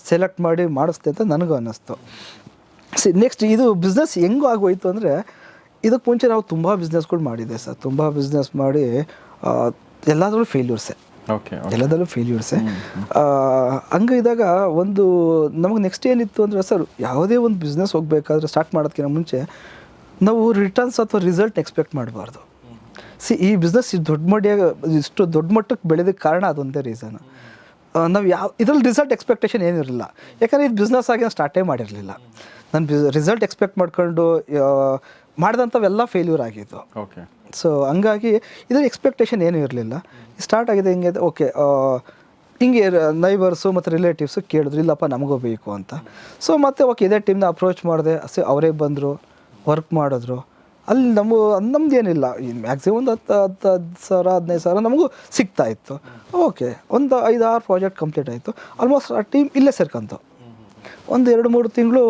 ಸೆಲೆಕ್ಟ್ ಮಾಡಿ ಮಾಡಿಸ್ತೆ ಅಂತ ನನಗೂ ಅನ್ನಿಸ್ತು. ಸಿ ನೆಕ್ಸ್ಟ್ ಇದು ಬಿಸ್ನೆಸ್ ಹೆಂಗೂ ಆಗೋಯ್ತು ಅಂದರೆ ಇದಕ್ಕೆ ಮುಂಚೆ ನಾವು ತುಂಬ ಬಿಸ್ನೆಸ್ಗಳು ಮಾಡಿದ್ದೆ ಸರ್ ತುಂಬ ಬಿಸ್ನೆಸ್ ಮಾಡಿ ಎಲ್ಲದರೂ ಫೇಲ್ಯೂರ್ಸೆ ಓಕೆ ಫೇಲ್ಯೂರ್ಸೆ ಹಂಗೆ ಇದ್ದಾಗ ಒಂದು ನಮಗೆ ನೆಕ್ಸ್ಟ್ ಏನಿತ್ತು ಅಂದರೆ ಸರ್ ಯಾವುದೇ ಒಂದು ಬಿಸ್ನೆಸ್ ಹೋಗಬೇಕಾದ್ರೆ ಸ್ಟಾರ್ಟ್ ಮಾಡೋದಕ್ಕಿಂತ ಮುಂಚೆ ನಾವು ರಿಟರ್ನ್ಸ್ ಅಥವಾ ರಿಸಲ್ಟ್ ಎಕ್ಸ್ಪೆಕ್ಟ್ ಮಾಡಬಾರ್ದು. ಸಿ ಈ ಬಿಸ್ನೆಸ್ ಇದು ದೊಡ್ಡ ಮಟ್ಟಿಯಾಗ ಇಷ್ಟು ದೊಡ್ಡ ಮಟ್ಟಕ್ಕೆ ಬೆಳೆದಕ್ಕೆ ಕಾರಣ ಅದೊಂದೇ ರೀಸನ್ ನಾವು ಯಾವ ಇದರಲ್ಲಿ ರಿಸಲ್ಟ್ ಎಕ್ಸ್ಪೆಕ್ಟೇಷನ್ ಏನಿರಲಿಲ್ಲ. ಯಾಕಂದರೆ ಇದು ಬಿಸ್ನೆಸ್ ಆಗಿ ನಾನು ಸ್ಟಾರ್ಟೇ ಮಾಡಿರಲಿಲ್ಲ. ನಾನು ಬಿಸ್ ರಿಸಲ್ಟ್ ಎಕ್ಸ್ಪೆಕ್ಟ್ ಮಾಡ್ಕೊಂಡು ಮಾಡಿದಂಥವೆಲ್ಲ ಫೇಲ್ಯೂರ್ ಆಗಿದ್ದು. ಓಕೆ ಸೊ ಹಂಗಾಗಿ ಇದರ ಎಕ್ಸ್ಪೆಕ್ಟೇಷನ್ ಏನೂ ಇರಲಿಲ್ಲ. ಸ್ಟಾರ್ಟ್ ಆಗಿದೆ ಹಿಂಗೆ ಓಕೆ ಹಿಂಗೆ ನೈಬರ್ಸು ಮತ್ತು ರಿಲೇಟಿವ್ಸು ಕೇಳಿದ್ರು ಇಲ್ಲಪ್ಪ ನಮಗೂ ಬೇಕು ಅಂತ. ಸೊ ಮತ್ತೆ ಓಕೆ ಇದೇ ಟೀಮ್ನ ಅಪ್ರೋಚ್ ಮಾಡಿದೆ. ಸೊ ಅವರೇ ಬಂದರು ವರ್ಕ್ ಮಾಡಿದ್ರು. ಅಲ್ಲಿ ನಮ್ಮ ನಮ್ದು ಏನಿಲ್ಲ. ಮ್ಯಾಕ್ಸಿಮಮ್ ಒಂದು ಹತ್ತು ಹತ್ತು ಹತ್ತು ಸಾವಿರ ಹದಿನೈದು ಸಾವಿರ ನಮಗೂ ಸಿಗ್ತಾ ಇತ್ತು. ಓಕೆ ಒಂದು ಐದು ಆರು ಪ್ರಾಜೆಕ್ಟ್ ಕಂಪ್ಲೀಟ್ ಆಯಿತು. ಆಲ್ಮೋಸ್ಟ್ ಆ ಟೀಮ್ ಇಲ್ಲೇ ಸೇರ್ಕೊಂತು. ಒಂದು ಎರಡು ಮೂರು ತಿಂಗಳು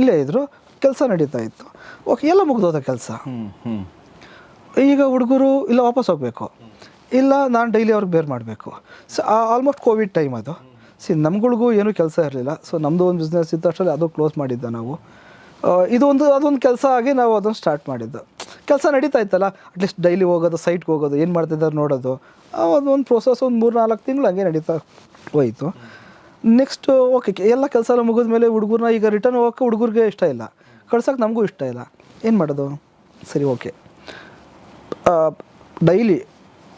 ಇಲ್ಲೇ ಇದ್ದರು ಕೆಲಸ ನಡೀತಾ ಇತ್ತು. ಓಕೆ ಎಲ್ಲ ಮುಗ್ದೋದ ಕೆಲಸ. ಈಗ ಹುಡುಗರು ಇಲ್ಲ ವಾಪಸ್ ಹೋಗಬೇಕು. ಇಲ್ಲ ನಾನು ಡೈಲಿ ಅವ್ರಿಗೆ ಬೇರೆ ಮಾಡಬೇಕು. ಸೊ ಆಲ್ಮೋಸ್ಟ್ ಕೋವಿಡ್ ಟೈಮ್ ಅದು. ಸಿ ನಮ್ಗಳಿಗೂ ಏನೂ ಕೆಲಸ ಇರಲಿಲ್ಲ. ಸೊ ನಮ್ಮದು ಒಂದು ಬಿಸ್ನೆಸ್ ಇತ್ತು ಅಷ್ಟರಲ್ಲಿ ಅದು ಕ್ಲೋಸ್ ಮಾಡಿದ್ದ ನಾವು. ಇದೊಂದು ಅದೊಂದು ಕೆಲಸ ಆಗಿ ನಾವು ಅದನ್ನು ಸ್ಟಾರ್ಟ್ ಮಾಡಿದ್ದು. ಕೆಲಸ ನಡೀತಾ ಇತ್ತಲ್ಲ ಅಟ್ಲೀಸ್ಟ್ ಡೈಲಿ ಹೋಗೋದು ಸೈಟ್ಗೆ ಹೋಗೋದು ಏನು ಮಾಡ್ತಿದ್ದಾರೆ ನೋಡೋದು. ಅದೊಂದು ಪ್ರೋಸೆಸ್ ಒಂದು ಪ್ರೊಸೆಸ್ ಒಂದು ಮೂರು ನಾಲ್ಕು ತಿಂಗಳು ಹಂಗೆ ನಡೀತಾ ಹೋಯಿತು. ನೆಕ್ಸ್ಟ್ ಓಕೆ ಎಲ್ಲ ಕೆಲಸ ಎಲ್ಲ ಮುಗಿದ ಮೇಲೆ ಹುಡುಗರನ್ನ ಈಗ ರಿಟರ್ನ್ ಹೋಗೋಕೆ ಹುಡುಗರಿಗೆ ಇಷ್ಟ ಇಲ್ಲ. ಕಳ್ಸೋಕೆ ನಮಗೂ ಇಷ್ಟ ಇಲ್ಲ. ಏನು ಮಾಡೋದು? ಸರಿ ಓಕೆ ಡೈಲಿ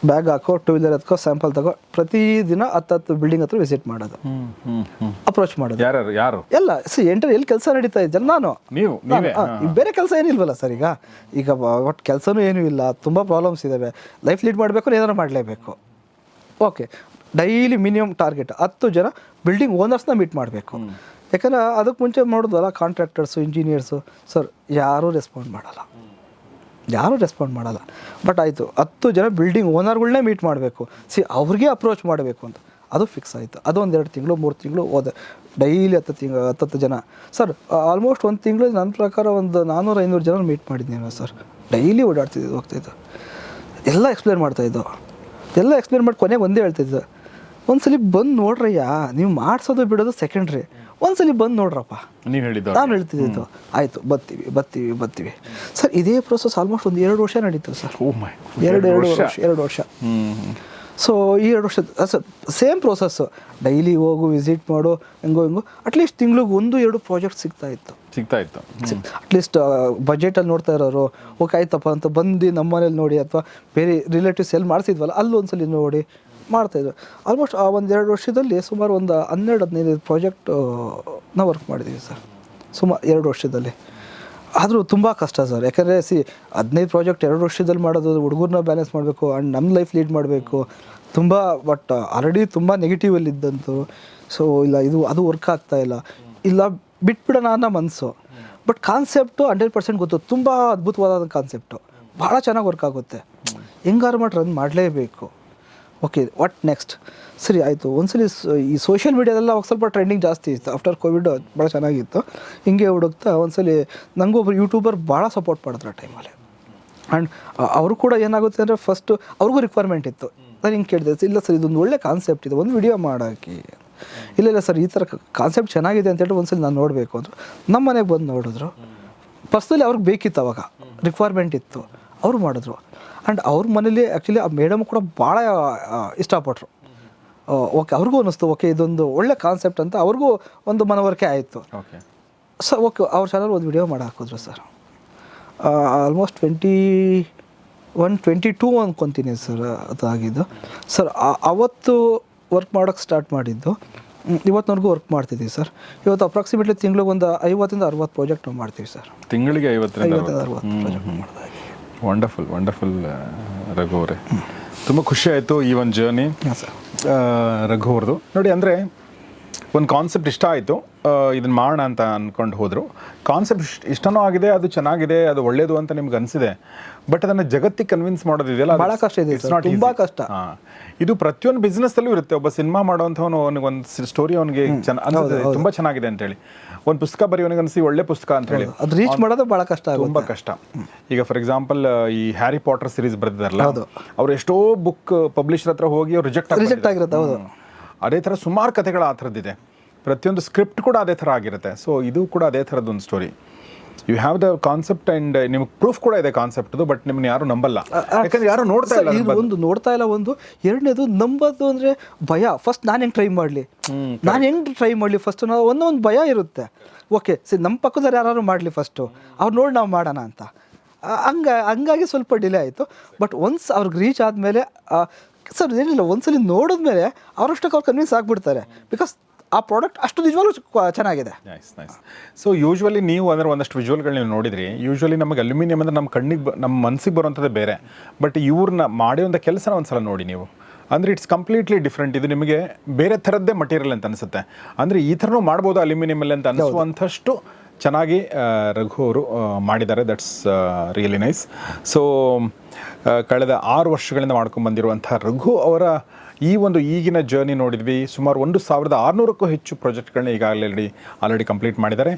ಬ್ಯಾಗ್ ಹಾಕೋ ಟೂ ವೀಲರ್ ಹತ್ಕೋ ಸ್ಯಾಂಪಲ್ ತಗೋ ಪ್ರತಿದಿನ ಹತ್ತತ್ತು ಬಿಲ್ಡಿಂಗ್ ಹತ್ರ ವಿಸಿಟ್ ಮಾಡೋದು. ಅಪ್ರೋಚ್ ಮಾಡೋದು. ಯಾರು ಯಾರು? ಎಲ್ಲ ಸಿ ಎಂಟರ್ ಎಲ್ಲಿ ಕೆಲಸ ನಡೀತಾ ಇದ್ದಲ್ಲ ನಾನು. ನೀವು ಬೇರೆ ಕೆಲಸ ಏನಿಲ್ವಲ್ಲ ಸರ್ ಈಗ? ಈಗ ಒಟ್ಟು ಕೆಲಸನೂ ಏನೂ ಇಲ್ಲ ತುಂಬ ಪ್ರಾಬ್ಲಮ್ಸ್ ಇದ್ದಾವೆ ಲೈಫ್ ಲೀಡ್ ಮಾಡಬೇಕು ಏನಾರು ಮಾಡಲೇಬೇಕು. ಓಕೆ ಡೈಲಿ ಮಿನಿಮಮ್ ಟಾರ್ಗೆಟ್ ಹತ್ತು ಜನ ಬಿಲ್ಡಿಂಗ್ ಓನರ್ಸ್ನ ಮೀಟ್ ಮಾಡಬೇಕು. ಯಾಕಂದ್ರೆ ಅದಕ್ಕೆ ಮುಂಚೆ ಮಾಡೋದಲ್ಲ ಕಾಂಟ್ರಾಕ್ಟರ್ಸು ಇಂಜಿನಿಯರ್ಸು ಸರ್ ಯಾರೂ ರೆಸ್ಪಾಂಡ್ ಮಾಡಲ್ಲ. ಯಾರೂ ರೆಸ್ಪಾಂಡ್ ಮಾಡಲ್ಲ. ಬಟ್ ಆಯಿತು, ಹತ್ತು ಜನ ಬಿಲ್ಡಿಂಗ್ ಓನರ್ಗಳನ್ನೇ ಮೀಟ್ ಮಾಡಬೇಕು. ಸಿ ಅವ್ರಿಗೆ ಅಪ್ರೋಚ್ ಮಾಡಬೇಕು ಅಂತ. ಅದು ಫಿಕ್ಸ್ ಆಯಿತು. ಅದು ಒಂದೆರಡು ತಿಂಗಳು, ಮೂರು ತಿಂಗಳು ಹೋದೆ. ಡೈಲಿ ಹತ್ತು ತಿಂಗಳು ಹತ್ತತ್ತು ಜನ. ಸರ್ ಆಲ್ಮೋಸ್ಟ್ ಒಂದು ತಿಂಗಳು ನನ್ನ ಪ್ರಕಾರ ಒಂದು ನಾನ್ನೂರು ಐನೂರು ಜನ ಮೀಟ್ ಮಾಡಿದ್ದೀನಿ ಸರ್ ಡೈಲಿ ಓಡಾಡ್ತಿದ್ದು ಹೋಗ್ತಾಯಿದ್ದು ಎಲ್ಲ ಎಕ್ಸ್ಪ್ಲೇನ್ ಮಾಡ್ತಾಯಿದ್ದು ಎಲ್ಲ ಎಕ್ಸ್ಪ್ಲೇನ್ ಮಾಡಿ ಕೊನೆಗೆ ಒಂದೇ ಹೇಳ್ತಿದ್ದು. ಒಂದ್ಸಲಿ ಬಂದು ನೋಡ್ರಯ್ಯ, ನೀವು ಮಾಡಿಸೋದು ಬಿಡೋದು ಸೆಕೆಂಡ್ರಿ ಒಂದ್ಸಲಿ ಬಂದು ನೋಡ್ರಪ್ಪ. ನೀವು ಹೇಳಿದ್ದು ನಾನು ಹೇಳ್ತಿದ್ದೆ ಆಯಿತು ಬರ್ತೀವಿ ಬರ್ತೀವಿ ಬರ್ತೀವಿ. ಸರ್ ಇದೇ ಪ್ರೋಸೆಸ್ ಆಲ್ಮೋಸ್ಟ್ ಒಂದು ಎರಡು ವರ್ಷ ನಡೀತು ಸರ್ ಮೈ ಎರಡು ಎರಡು ವರ್ಷ. ಎರಡು ವರ್ಷ. ಸೊ ಈ ಎರಡು ವರ್ಷ ಸರ್ ಸೇಮ್ ಪ್ರೋಸೆಸ್ ಡೈಲಿ ಹೋಗು ವಿಸಿಟ್ ಮಾಡು ಹೆಂಗೋ ಹೆಂಗೋ. ಅಟ್ಲೀಸ್ಟ್ ತಿಂಗ್ಳಿಗೆ ಒಂದು ಎರಡು ಪ್ರಾಜೆಕ್ಟ್ ಸಿಗ್ತಾ ಇತ್ತು. ಸಿಗ್ತಾ ಇತ್ತು. ಅಟ್ಲೀಸ್ಟ್ ಬಜೆಟಲ್ಲಿ ನೋಡ್ತಾ ಇರೋರು ಓಕೆ ಆಯ್ತಪ್ಪ ಅಂತ ಬಂದು ನಮ್ಮ ಮನೇಲಿ ನೋಡಿ ಅಥವಾ ಬೇರೆ ರಿಲೇಟಿವ್ಸ್ ಎಲ್ಲಿ ಮಾಡಿಸಿದ್ವಲ್ಲ ಅಲ್ಲೊಂದ್ಸಲಿ ನೋಡಿ ಮಾಡ್ತಾಯಿದ್ರು ಆಲ್ಮೋಸ್ಟ್ ಆ ಒಂದು ಎರಡು ವರ್ಷದಲ್ಲಿ ಸುಮಾರು ಒಂದು ಹನ್ನೆರಡು ಹದಿನೈದು ಪ್ರಾಜೆಕ್ಟ್ ನಾವು ವರ್ಕ್ ಮಾಡಿದ್ದೀವಿ ಸರ್ ಸುಮಾರು ಎರಡು ವರ್ಷದಲ್ಲಿ. ಆದರೂ ತುಂಬ ಕಷ್ಟ ಸರ್ ಯಾಕಂದರೆ ಸಿ ಹದಿನೈದು ಪ್ರಾಜೆಕ್ಟ್ ಎರಡು ವರ್ಷದಲ್ಲಿ ಮಾಡೋದು ಹುಡುಗರನ್ನ ಬ್ಯಾಲೆನ್ಸ್ ಮಾಡಬೇಕು ಆ್ಯಂಡ್ ನಮ್ಮ ಲೈಫ್ ಲೀಡ್ ಮಾಡಬೇಕು. ತುಂಬ ಬಟ್ ಆಲ್ರೆಡಿ ತುಂಬ ನೆಗೆಟಿವಲ್ಲಿ ಇದ್ದಂತು. ಸೊ ಇಲ್ಲ ಇದು ಅದು ವರ್ಕ್ ಆಗ್ತಾ ಇಲ್ಲ. ಇಲ್ಲ ಬಿಟ್ಬಿಡೋಣ ಅನ್ನೋ ಮನಸ್ಸು ಬಟ್ ಕಾನ್ಸೆಪ್ಟು ಹಂಡ್ರೆಡ್ ಪರ್ಸೆಂಟ್ ಗೊತ್ತು. ತುಂಬ ಅದ್ಭುತವಾದ ಕಾನ್ಸೆಪ್ಟು ಭಾಳ ಚೆನ್ನಾಗಿ ವರ್ಕ್ ಆಗುತ್ತೆ. ಹೆಂಗಾರು ಮಾಡಿ ರನ್ ಮಾಡಲೇಬೇಕು. ಓಕೆ ವಾಟ್ ನೆಕ್ಸ್ಟ್ ಸರಿ, ಆಯಿತು. ಒಂದ್ಸಲಿ ಈ ಸೋಷಿಯಲ್ ಮೀಡಿಯಾದೆಲ್ಲ ಅವಾಗ ಸ್ವಲ್ಪ ಟ್ರೆಂಡಿಂಗ್ ಜಾಸ್ತಿ ಇತ್ತು. ಆಫ್ಟರ್ ಕೋವಿಡ್ ಭಾಳ ಚೆನ್ನಾಗಿತ್ತು. ಹಿಂಗೆ ಹುಡುಕ್ತಾ ಒಂದ್ಸಲಿ ಒಬ್ರು ಯೂಟ್ಯೂಬರ್ ಭಾಳ ಸಪೋರ್ಟ್ ಮಾಡಿದ್ರು ಆ ಟೈಮಲ್ಲಿ ಆ್ಯಂಡ್ ಅವರು ಕೂಡ ಏನಾಗುತ್ತೆ ಅಂದರೆ ಫಸ್ಟು ಅವ್ರಿಗೂ ರಿಕ್ವೈರ್ಮೆಂಟ್ ಇತ್ತು. ನಾನು ಹಿಂಗೆ ಕೇಳಿದೆ, ಇಲ್ಲ ಸರ್, ಇದೊಂದು ಒಳ್ಳೆ ಕಾನ್ಸೆಪ್ಟ್ ಇದೆ. ಒಂದು ವಿಡಿಯೋ ಮಾಡೋಕ್ಕೆ ಇಲ್ಲ ಇಲ್ಲ ಸರ್, ಈ ಥರ ಕಾನ್ಸೆಪ್ಟ್ ಚೆನ್ನಾಗಿದೆ ಅಂತೇಳಿ ಒಂದ್ಸಲಿ ನಾನು ನೋಡಬೇಕು ಅಂದರು. ನಮ್ಮ ಮನೆಗೆ ಬಂದು ನೋಡಿದ್ರು. ಪರ್ಸ್ನಲಿ ಅವ್ರಿಗೆ ಬೇಕಿತ್ತು ಅವಾಗ. ರಿಕ್ವೈರ್ಮೆಂಟ್ ಇತ್ತು. ಅವರು ಮಾಡಿದ್ರು. ಆ್ಯಂಡ್ ಅವ್ರ ಮನೇಲಿ ಆ್ಯಕ್ಚುಲಿ ಆ ಮೇಡಮ್ ಕೂಡ ಭಾಳ ಇಷ್ಟಪಟ್ರು. ಇಷ್ಟಪಟ್ಟರು ಓಕೆ ಅವ್ರಿಗೂ ಅನ್ನಿಸ್ತು ಓಕೆ ಇದೊಂದು ಒಳ್ಳೆ ಕಾನ್ಸೆಪ್ಟ್ ಅಂತ ಅವ್ರಿಗೂ ಒಂದು ಮನವರಿಕೆ ಆಯಿತು. ಓಕೆ ಸರ್ ಓಕೆ ಅವ್ರ ಚಾನಲ್ ಒಂದು ವಿಡಿಯೋ ಮಾಡಿ ಹಾಕಿದ್ರು sir almost twenty one twenty two ಅಂದ್ಕೊತೀನಿ sir ಅದಾಗಿದ್ದು. ಸರ್ ಅವತ್ತು ವರ್ಕ್ ಮಾಡೋಕ್ಕೆ ಸ್ಟಾರ್ಟ್ ಮಾಡಿದ್ದು ಇವತ್ತಿನವರೆಗೂ ವರ್ಕ್ ಮಾಡ್ತಿದ್ದೀವಿ ಸರ್ ಇವತ್ತು ಅಪ್ರಾಕ್ಸಿಮೇಟ್ಲಿ ತಿಂಗಳಿಗೆ ಒಂದು ಐವತ್ತಿಂದ ಅರವತ್ತು ಪ್ರಾಜೆಕ್ಟ್ ನಾವು ಮಾಡ್ತೀವಿ ಸರ್ ತಿಂಗಳಿಗೆ ಐವತ್ತರಿಂದ ಐವತ್ತಿಂದ ಅರವತ್ತು ಪ್ರಾಜೆಕ್ಟ್ ಮಾಡಿದಾಗ ವಂಡರ್ಫುಲ್ ವಂಡರ್ಫುಲ್ ರಘು ಅವರೇ. ತುಂಬ ಖುಷಿ ಆಯಿತು ಈ ಒಂದು ಜರ್ನಿ ರಘು ಅವ್ರದ್ದು ನೋಡಿ ಅಂದರೆ ಒಂದು ಕಾನ್ಸೆಪ್ಟ್ ಇಷ್ಟ ಆಯಿತು. ಇದನ್ನು ಮಾಡೋಣ ಅಂತ ಅಂದ್ಕೊಂಡು ಹೋದರು. ಕಾನ್ಸೆಪ್ಟ್ ಇಷ್ಟ ಇಷ್ಟನೂ ಆಗಿದೆ ಅದು ಚೆನ್ನಾಗಿದೆ ಅದು ಒಳ್ಳೆಯದು ಅಂತ ನಿಮ್ಗೆ ಅನಿಸಿದೆ. ಬಟ್ ಅದನ್ನು ಜಗತ್ತಿಗೆ ಕನ್ವಿನ್ಸ್ ಮಾಡೋದಿದೆಯಲ್ಲ ಭಾಳ ಕಷ್ಟ ಇದೆ ತುಂಬ ತುಂಬಾ ಕಷ್ಟ. ಹಾಂ. ಇದು ಪ್ರತಿಯೊಂದು ಬಿಸ್ನೆಸ್ಸಲ್ಲೂ ಇರುತ್ತೆ. ಒಬ್ಬ ಸಿನಿಮಾ ಮಾಡೋವಂಥವನು ಅವನಿಗೆ ಒಂದು ಸ್ಟೋರಿ ಅವನಿಗೆ ಚೆನ್ನ ಅನ್ಸುತ್ತೆ. ತುಂಬ ಚೆನ್ನಾಗಿದೆ ಅಂತೇಳಿ ಒಂದು ಪುಸ್ತಕ ಬರೆಯೋನಿಗೆ ಅನಿಸಿ ಒಳ್ಳೆ ಪುಸ್ತಕ ಅಂತ ಹೇಳಿ. ಅದು ರೀಚ್ ಮಾಡೋದು ಭಾಳ ಕಷ್ಟ ತುಂಬ ತುಂಬಾ ಕಷ್ಟ. ಈಗ ಫಾರ್ ಎಕ್ಸಾಂಪಲ್ ಈ ಹ್ಯಾರಿ ಪಾಟರ್ ಸೀರೀಸ್ ಬರೆದಿದ್ದಾರಲ್ಲ ಅವ್ರು ಎಷ್ಟೋ ಬುಕ್ ಪಬ್ಲಿಷರ್ ಹತ್ರ ಹೋಗಿ ಅವ್ರು ರಿಜೆಕ್ಟ್ ರಿಜೆಕ್ಟ್ ಆಗಿರುತ್ತೆ ಹೌದು. ಅದೇ ಥರ ಸುಮಾರು ಕಥೆಗಳು ಆ ಥರದ್ದಿದೆ. ಪ್ರತಿಯೊಂದು ಸ್ಕ್ರಿಪ್ಟ್ ಕೂಡ ಅದೇ ಥರ ಆಗಿರುತ್ತೆ. ಸೊ ಇದು ಕೂಡ ಅದೇ ಥರದ್ದು ಒಂದು story you have the concept and ನಿಮ್ಗೆ ಪ್ರೂಫ್ ಕೂಡ ಇದೆ ಕಾನ್ಸೆಪ್ಟ್ದು ಬಟ್ ನಿಮ್ಮನ್ನ ಯಾರು ನಂಬಲ್ಲ. ಯಾಕಂದ್ರೆ ಯಾರು ನೋಡ್ತಾ ಇಲ್ಲ ಒಂದು ನೋಡ್ತಾ ಇಲ್ಲ ಒಂದು. ಎರಡನೇದು ನಂಬೋದು ಅಂದರೆ ಭಯ. ಫಸ್ಟ್ ನಾನು ಹೆಂಗೆ ಟ್ರೈ ಮಾಡಲಿ? ನಾನು ಹೆಂಗೆ ಟ್ರೈ ಮಾಡಲಿ ಫಸ್ಟ್ ನಾವು ಒಂದೊಂದು ಭಯ ಇರುತ್ತೆ. ಓಕೆ ಸರಿ ನಮ್ಮ ಪಕ್ಕದವ್ರು ಯಾರು ಮಾಡಲಿ ಫಸ್ಟು ಅವ್ರು ನೋಡಿ ನಾವು ಮಾಡೋಣ ಅಂತ. ಹಂಗ ಹಂಗಾಗಿ ಸ್ವಲ್ಪ ಡಿಲೇ ಆಯಿತು. ಬಟ್ ಒನ್ಸ್ ಅವ್ರಿಗೆ ರೀಚ್ ಆದಮೇಲೆ ಸರ್ ಏನಿಲ್ಲ ಒಂದ್ಸಲಿ ನೋಡಿದ್ಮೇಲೆ ಅವರಷ್ಟಕ್ಕೆ ಅವ್ರು ಕನ್ವಿನ್ಸ್ ಆಗಿಬಿಡ್ತಾರೆ. ಬಿಕಾಸ್ ಆ ಪ್ರಾಡಕ್ಟ್ ಅಷ್ಟು ನಿಜವಾಗ್ಲೂ ಚೆನ್ನಾಗಿದೆ. ನೈಸ್ ನೈಸ್ ಸೊ ಯೂಶ್ವಲಿ ನೀವು ಅಂದರೆ ಒಂದಷ್ಟು ವಿಜುವಲ್ಗಳು ನೀವು ನೋಡಿದ್ರಿ. ಯೂಶ್ವಲಿ ನಮಗೆ ಅಲ್ಯೂಮಿನಿಯಂ ಅಂದ್ರೆ ನಮ್ಮ ಕಣ್ಣಿಗೆ ನಮ್ಮ ಮನಸ್ಸಿಗೆ ಬರುವಂಥದ್ದೇ ಬೇರೆ. ಬಟ್ ಇವ್ರನ್ನ ಮಾಡಿರುವಂಥ ಕೆಲಸನ ಒಂದ್ಸಲ ನೋಡಿ ನೀವು. ಅಂದರೆ ಇಟ್ಸ್ ಕಂಪ್ಲೀಟ್ಲಿ ಡಿಫ್ರೆಂಟ್ ಇದು ನಿಮಗೆ ಬೇರೆ ಥರದ್ದೇ ಮಟೀರಿಯಲ್ ಅಂತ ಅನಿಸುತ್ತೆ. ಅಂದರೆ ಈ ಥರನೂ ಮಾಡ್ಬೋದು ಅಲ್ಯೂಮಿನಿಯಮಲ್ಲಿ ಅಂತ ಅನಿಸುವಂಥಷ್ಟು ಚೆನ್ನಾಗಿ ರಘು ಅವರು ಮಾಡಿದ್ದಾರೆ. ದಟ್ಸ್ ರಿಯಲಿ ನೈಸ್ ಸೊ ಕಳೆದ ಆರು ವರ್ಷಗಳಿಂದ ಮಾಡ್ಕೊಂಡು ಬಂದಿರುವಂಥ ರಘು ಅವರ ಈ ಒಂದು ಈಗಿನ ಜರ್ನಿ ನೋಡಿದ್ವಿ. ಸುಮಾರು ಒಂದು ಸಾವಿರದ ಆರುನೂರಕ್ಕೂ ಹೆಚ್ಚು ಪ್ರಾಜೆಕ್ಟ್ಗಳನ್ನ ಈಗಾಗಲೇ ಆಲ್ರೆಡಿ ಕಂಪ್ಲೀಟ್ ಮಾಡಿದ್ದಾರೆ.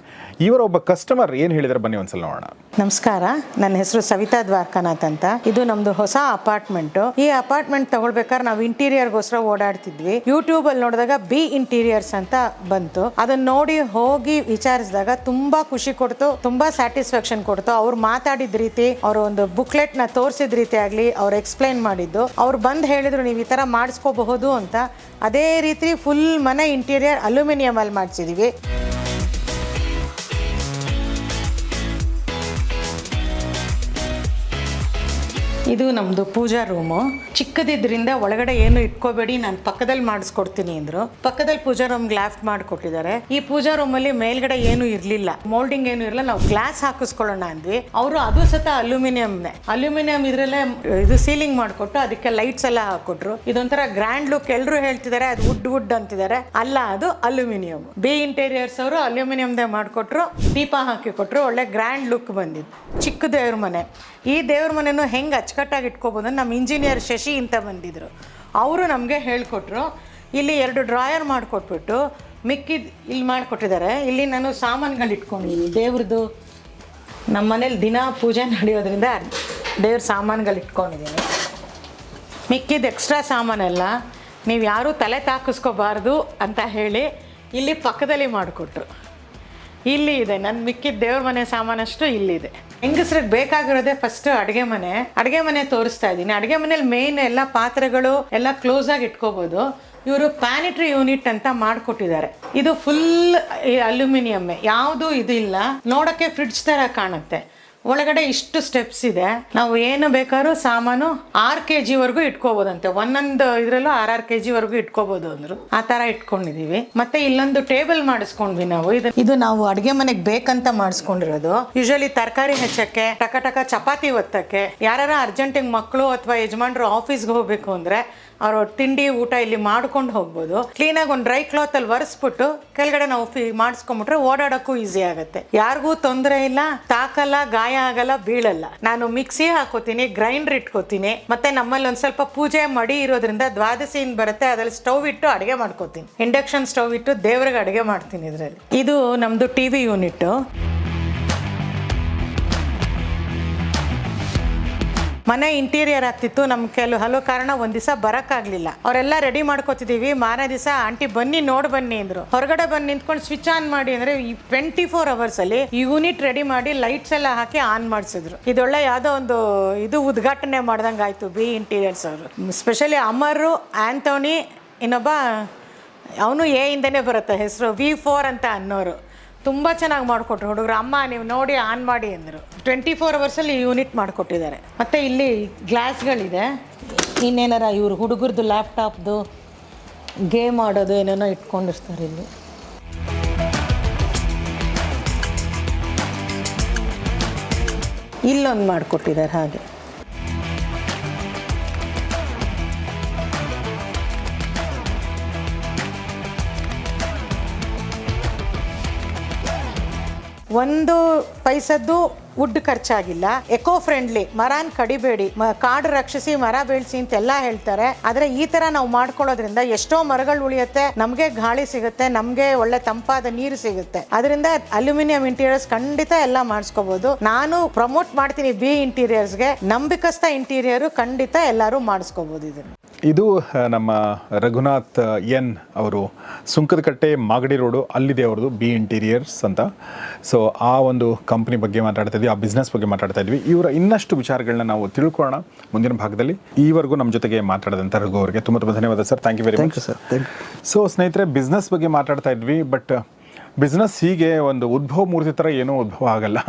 ಇವರ ಒಬ್ಬ ಕಸ್ಟಮರ್ ಏನು ಹೇಳಿದ್ದಾರೆ ಬನ್ನಿ ಒಂದ್ಸಲ ನೋಡೋಣ. ನಮಸ್ಕಾರ. ನನ್ನ ಹೆಸರು ಸವಿತಾ ದ್ವಾರಕಾನಾಥ್ ಅಂತ. ಇದು ನಮ್ದು ಹೊಸ ಅಪಾರ್ಟ್ಮೆಂಟ್ ಈ ಅಪಾರ್ಟ್ಮೆಂಟ್ ತಗೊಳ್ಬೇಕಾದ್ರೆ ನಾವು ಇಂಟೀರಿಯರ್ಗೋಸ್ಕರ ಓಡಾಡ್ತಿದ್ವಿ. ಯೂಟ್ಯೂಬ್ ಅಲ್ಲಿ ನೋಡಿದಾಗ ಬಿ ಇಂಟೀರಿಯರ್ಸ್ ಅಂತ ಬಂತು. ಅದನ್ನ ನೋಡಿ ಹೋಗಿ ವಿಚಾರಿಸಿದಾಗ ತುಂಬಾ ಖುಷಿ ಕೊಡ್ತು, ತುಂಬಾ ಸ್ಯಾಟಿಸ್ಫ್ಯಾಕ್ಷನ್ ಕೊಡ್ತು. ಅವ್ರು ಮಾತಾಡಿದ ರೀತಿ, ಅವ್ರ ಒಂದು ಬುಕ್ಲೆಟ್ನ ತೋರಿಸಿದ ರೀತಿ ಆಗ್ಲಿ, ಅವ್ರು ಎಕ್ಸ್ಪ್ಲೈನ್ ಮಾಡಿದ್ದು. ಅವ್ರು ಬಂದು ಹೇಳಿದ್ರು, ನೀವು ಈ ಥರ ಮಾಡಿಸ್ಕೋಬಹುದು ಅಂತ. ಅದೇ ರೀತಿ ಫುಲ್ ಮನೆ ಇಂಟೀರಿಯರ್ ಅಲ್ಯೂಮಿನಿಯಂ ಅಲ್ಲಿ ಇದು ನಮ್ಮದು ಪೂಜಾ ರೂಮು. ಚಿಕ್ಕದಿದ್ರಿಂದ ಒಳಗಡೆ ಏನು ಇಟ್ಕೋಬೇಡಿ, ನಾನು ಪಕ್ಕದಲ್ಲಿ ಮಾಡಿಸ್ಕೊಡ್ತೀನಿ ಅಂದ್ರು. ಪಕ್ಕದಲ್ಲಿ ಪೂಜಾ ರೂಮ್ ಗ್ಲಾಫ್ಟ್ ಮಾಡಿಕೊಟ್ಟಿದ್ದಾರೆ. ಈ ಪೂಜಾ ರೂಮಲ್ಲಿ ಮೇಲ್ಗಡೆ ಏನು ಇರಲಿಲ್ಲ. ಮೋಲ್ಡಿಂಗ್ ಏನು ಇರಲಿಲ್ಲ. ನಾವು ಗ್ಲಾಸ್ ಹಾಕಿಸ್ಕೊಳ್ಳೋಣ ಅಂದ್ವಿ. ಅವರು ಅದು ಸತ ಅಲ್ಯೂಮಿನಿಯಂನೇ ಅಲ್ಯೂಮಿನಿಯಂ ಇದ್ರಲ್ಲೇ ಇದು ಸೀಲಿಂಗ್ ಮಾಡಿಕೊಟ್ಟು ಅದಕ್ಕೆ ಲೈಟ್ಸ್ ಎಲ್ಲ ಹಾಕೊಟ್ರು. ಇದೊಂಥರ ಗ್ರ್ಯಾಂಡ್ ಲುಕ್ ಎಲ್ಲರೂ ಹೇಳ್ತಿದ್ದಾರೆ, ಅದು ವುಡ್ ವುಡ್ ಅಂತಿದ್ದಾರೆ. ಅಲ್ಲ, ಅದು ಅಲ್ಯೂಮಿನಿಯಂ. ಬಿ ಇಂಟೀರಿಯರ್ಸ್ ಅವರು ಅಲ್ಯೂಮಿನಿಯಂದೇ ಮಾಡಿಕೊಟ್ರು, ದೀಪ ಹಾಕಿ ಕೊಟ್ರು, ಒಳ್ಳೆ ಗ್ರ್ಯಾಂಡ್ ಲುಕ್ ಬಂದಿದ್ದು ಚಿಕ್ಕ ದೇವ್ರ ಮನೆ. ಈ ದೇವ್ರ ಮನೇನು ಹೆಂಗೆ ಅಚ್ಚುಕಟ್ಟಾಗಿ ಇಟ್ಕೋಬೋದು ನಮ್ಮ ಇಂಜಿನಿಯರ್ ಶಶಿ ಅಂತ ಬಂದಿದ್ರು. ಅವರು ನಮಗೆ ಹೇಳಿಕೊಟ್ರು, ಇಲ್ಲಿ ಎರಡು ಡ್ರಾಯರ್ ಮಾಡಿಕೊಟ್ಬಿಟ್ಟು ಮಿಕ್ಕಿದ ಇಲ್ಲಿ ಮಾಡಿಕೊಟ್ಟಿದ್ದಾರೆ ಇಲ್ಲಿ ನಾನು ಸಾಮಾನುಗಳು ಇಟ್ಕೊಂಡಿದ್ದೀನಿ ದೇವ್ರದ್ದು ನಮ್ಮ ಮನೇಲಿ ದಿನ ಪೂಜೆ ನಡೆಯೋದ್ರಿಂದ ದೇವ್ರ ಸಾಮಾನುಗಳು ಇಟ್ಕೊಂಡಿದ್ದೀನಿ ಮಿಕ್ಕಿದ ಎಕ್ಸ್ಟ್ರಾ ಸಾಮಾನೆಲ್ಲ ನೀವು ಯಾರೂ ತಲೆ ತಾಕಿಸ್ಕೋಬಾರ್ದು ಅಂತ ಹೇಳಿ ಇಲ್ಲಿ ಪಕ್ಕದಲ್ಲಿ ಮಾಡಿಕೊಟ್ರು. ಇಲ್ಲಿ ಇದೆ. ನನ್ನ ಮಿಕ್ಕಿದ ದೇವ್ರ ಮನೆ ಸಾಮಾನಷ್ಟು ಇಲ್ಲಿದೆ. ಹೆಂಗಸ್ರಿಗೆ ಬೇಕಾಗಿರೋದೇ ಫಸ್ಟ್ ಅಡುಗೆ ಮನೆ. ಅಡುಗೆ ಮನೆ ತೋರಿಸ್ತಾ ಇದ್ದೀನಿ. ಅಡುಗೆ ಮನೇಲಿ ಮೇನ್ ಎಲ್ಲ ಪಾತ್ರೆಗಳು ಎಲ್ಲ ಕ್ಲೋಸ್ ಆಗಿ ಇಟ್ಕೋಬಹುದು ಇವರು ಪ್ಯಾನಿಟ್ರಿ ಯೂನಿಟ್ ಅಂತ ಮಾಡಿಕೊಟ್ಟಿದ್ದಾರೆ. ಇದು ಫುಲ್ ಅಲ್ಯೂಮಿನಿಯಮ್ಮೆ. ಯಾವುದು ಇದು ಇಲ್ಲ ನೋಡೋಕ್ಕೆ ಫ್ರಿಡ್ಜ್ ತರ ಕಾಣುತ್ತೆ. ಒಳಗಡೆ ಇಷ್ಟು ಸ್ಟೆಪ್ಸ್ ಇದೆ. ನಾವು ಏನು ಬೇಕಾದ್ರೂ ಸಾಮಾನು ಆರು ಕೆ ಜಿವರೆಗೂ ಇಟ್ಕೋಬೋದಂತೆ. ಒಂದೊಂದು ಇದರಲ್ಲೂ ಆರ್ ಆರ್ ಕೆ ಜಿವರೆಗೂ ಇಟ್ಕೋಬೋದು ಅಂದ್ರು. ಆ ಥರ ಇಟ್ಕೊಂಡಿದೀವಿ. ಮತ್ತೆ ಇಲ್ಲೊಂದು ಟೇಬಲ್ ಮಾಡಿಸ್ಕೊಂಡ್ವಿ ನಾವು. ಇದು ಇದು ನಾವು ಅಡುಗೆ ಮನೆಗೆ ಬೇಕಂತ ಮಾಡಿಸ್ಕೊಂಡಿರೋದು. ಯೂಶಲಿ ತರಕಾರಿ ಹೆಚ್ಚಕ್ಕೆ, ಟಕ ಟಕ ಚಪಾತಿ ಒತ್ತಕ್ಕೆ ಯಾರ ಅರ್ಜೆಂಟಿಗೆ ಮಕ್ಕಳು ಅಥವಾ ಯಜಮಾನ್ರು ಆಫೀಸ್ಗೆ ಹೋಗ್ಬೇಕು ಅಂದ್ರೆ ಅವ್ರ ತಿಂಡಿ ಊಟ ಇಲ್ಲಿ ಮಾಡ್ಕೊಂಡು ಹೋಗ್ಬೋದು. ಕ್ಲೀನಾಗಿ ಒಂದು ಡ್ರೈ ಕ್ಲಾತ್ ಅಲ್ಲಿ ಒರೆಸ್ಬಿಟ್ಟು ಕೆಳಗಡೆ ನಾವು ಫಿ ಮಾಡಿಸ್ಕೊಂಬಿಟ್ರೆ ಓಡಾಡೋಕ್ಕೂ ಈಸಿ ಆಗುತ್ತೆ. ಯಾರಿಗೂ ತೊಂದರೆ ಇಲ್ಲ, ತಾಕಲ್ಲ, ಗಾಯ ಆಗಲ್ಲ, ಬೀಳಲ್ಲ. ನಾನು ಮಿಕ್ಸಿ ಹಾಕೋತೀನಿ ಗ್ರೈಂಡರ್ ಇಟ್ಕೋತೀನಿ, ಮತ್ತೆ ನಮ್ಮಲ್ಲಿ ಒಂದು ಸ್ವಲ್ಪ ಪೂಜೆ ಮಡಿ ಇರೋದ್ರಿಂದ ದ್ವಾದಶಿಯಿಂದ ಬರುತ್ತೆ, ಅದ್ರಲ್ಲಿ ಸ್ಟವ್ ಇಟ್ಟು ಅಡುಗೆ ಮಾಡ್ಕೋತೀನಿ. ಇಂಡಕ್ಷನ್ ಸ್ಟವ್ ಇಟ್ಟು ದೇವ್ರಿಗೆ ಅಡುಗೆ ಮಾಡ್ತೀನಿ ಇದರಲ್ಲಿ. ಇದು ನಮ್ಮದು ಟಿ ವಿ ಯೂನಿಟ್ಟು ಮನೆ ಇಂಟೀರಿಯರ್ ಆಗ್ತಿತ್ತು. ನಮ್ ಕೆಲವು ಹಲವು ಕಾರಣ ಒಂದ್ ದಿವಸ ಬರಕ್ಕಾಗ್ಲಿಲ್ಲ. ಅವರೆಲ್ಲ ರೆಡಿ ಮಾಡ್ಕೋತಿದೀವಿ. ಮಾರನೇ ದಿವಸ ಆಂಟಿ ಬನ್ನಿ, ನೋಡ್ ಬನ್ನಿ ಅಂದ್ರು. ಹೊರಗಡೆ ಬಂದು ನಿಂತ್ಕೊಂಡು ಸ್ವಿಚ್ ಆನ್ ಮಾಡಿ ಅಂದ್ರೆ ಈ ಟ್ವೆಂಟಿ ಫೋರ್ ಅವರ್ಸ್ ಅಲ್ಲಿ ಯೂನಿಟ್ ರೆಡಿ ಮಾಡಿ ಲೈಟ್ಸ್ ಎಲ್ಲ ಹಾಕಿ ಆನ್ ಮಾಡಿಸಿದ್ರು. ಇದೊಳ್ಳೆ ಯಾವ್ದೋ ಒಂದು ಇದು ಉದ್ಘಾಟನೆ ಮಾಡ್ದಂಗೆ ಆಯ್ತು ಬಿ ಇಂಟೀರಿಯರ್ಸ್ ಅವರು. ಸ್ಪೆಷಲಿ ಅಮರು ಆಂಟೋನಿ ಇನ್ನೊಬ್ಬ, ಅವನು ಎ ಇಂದನೇ ಬರುತ್ತೆ ಹೆಸರು ವಿ ಫೋರ್ ಅಂತ ಅನ್ನೋರು. ತುಂಬ ಚೆನ್ನಾಗಿ ಮಾಡಿಕೊಟ್ರು ಹುಡುಗರು. ಅಮ್ಮ, ನೀವು ನೋಡಿ, ಆನ್ ಮಾಡಿ ಅಂದರು. ಟ್ವೆಂಟಿ ಫೋರ್ ಅವರ್ಸಲ್ಲಿ ಯೂನಿಟ್ ಮಾಡಿಕೊಟ್ಟಿದ್ದಾರೆ. ಮತ್ತು ಇಲ್ಲಿ ಗ್ಲಾಸ್ಗಳಿದೆ ಇನ್ನೇನಾರ ಇವರು ಹುಡುಗರದು ಲ್ಯಾಪ್ಟಾಪ್ದು ಗೇಮ್ ಆಡೋದು ಏನೇನೋ ಇಟ್ಕೊಂಡಿರ್ತಾರೆ ಇಲ್ಲಿ. ಇಲ್ಲೊಂದು ಮಾಡಿಕೊಟ್ಟಿದ್ದಾರೆ ಹಾಗೆ. ಒಂದು ಪೈಸದ್ದು ವುಡ್ ಖರ್ಚಾಗಿಲ್ಲ. ಎಕೋ ಫ್ರೆಂಡ್ಲಿ ಮರನ್ ಕಡಿಬೇಡಿ. ಕಾಡು ರಕ್ಷಿಸಿ, ಮರ ಬೆಳೆಸಿ ಅಂತೆಲ್ಲ ಹೇಳ್ತಾರೆ. ಆದ್ರೆ ಈ ತರ ನಾವು ಮಾಡ್ಕೊಳ್ಳೋದ್ರಿಂದ ಎಷ್ಟೋ ಮರಗಳು ಉಳಿಯುತ್ತೆ, ನಮಗೆ ಗಾಳಿ ಸಿಗುತ್ತೆ, ನಮಗೆ ಒಳ್ಳೆ ತಂಪಾದ ನೀರು ಸಿಗುತ್ತೆ. ಅದರಿಂದ ಅಲ್ಯೂಮಿನಿಯಂ ಇಂಟೀರಿಯರ್ಸ್ ಖಂಡಿತ ಎಲ್ಲ ಮಾಡಿಸ್ಕೋಬಹುದು ನಾನು ಪ್ರಮೋಟ್ ಮಾಡ್ತೀನಿ ಬಿ ಇಂಟೀರಿಯರ್ಸ್ಗೆ. ನಂಬಿಕಸ್ತ ಇಂಟೀರಿಯರ್ ಖಂಡಿತ ಎಲ್ಲರೂ ಮಾಡಿಸ್ಕೋಬಹುದು ಇದನ್ನು. ಇದು ನಮ್ಮ ರಘುನಾಥ್ ಎನ್ ಅವರು ಸುಂಕದಕಟ್ಟೆ ಮಾಗಡಿ ರೋಡು, ಅಲ್ಲಿದೆ ಅವ್ರದ್ದು ಬಿ ಇಂಟೀರಿಯರ್ಸ್ ಅಂತ. ಸೊ ಆ ಒಂದು ಕಂಪ್ನಿ ಬಗ್ಗೆ ಮಾತಾಡ್ತಾ ಇದ್ವಿ ಆ ಬಿಸ್ನೆಸ್ ಬಗ್ಗೆ ಮಾತಾಡ್ತಾ ಇದ್ವಿ. ಇವರ ಇನ್ನಷ್ಟು ವಿಚಾರಗಳನ್ನ ನಾವು ತಿಳ್ಕೊಳ್ಳೋಣ ಮುಂದಿನ ಭಾಗದಲ್ಲಿ. ಈವರೆಗೂ ನಮ್ಮ ಜೊತೆಗೆ ಮಾತಾಡಿದಂಥ ರಘು ಅವರಿಗೆ ತುಂಬ ತುಂಬ ಧನ್ಯವಾದ sir. Thank you very much you sir thank so ಸ್ನೇಹಿತರೆ ಬಿಸ್ನೆಸ್ ಬಗ್ಗೆ ಮಾತಾಡ್ತಾ ಇದ್ವಿ ಬಟ್ ಬಿಸ್ನೆಸ್ ಹೀಗೆ ಒಂದು ಉದ್ಭವ ಮೂರ್ತಿ ಥರ ಏನೂ ಉದ್ಭವ ಆಗಲ್ಲ.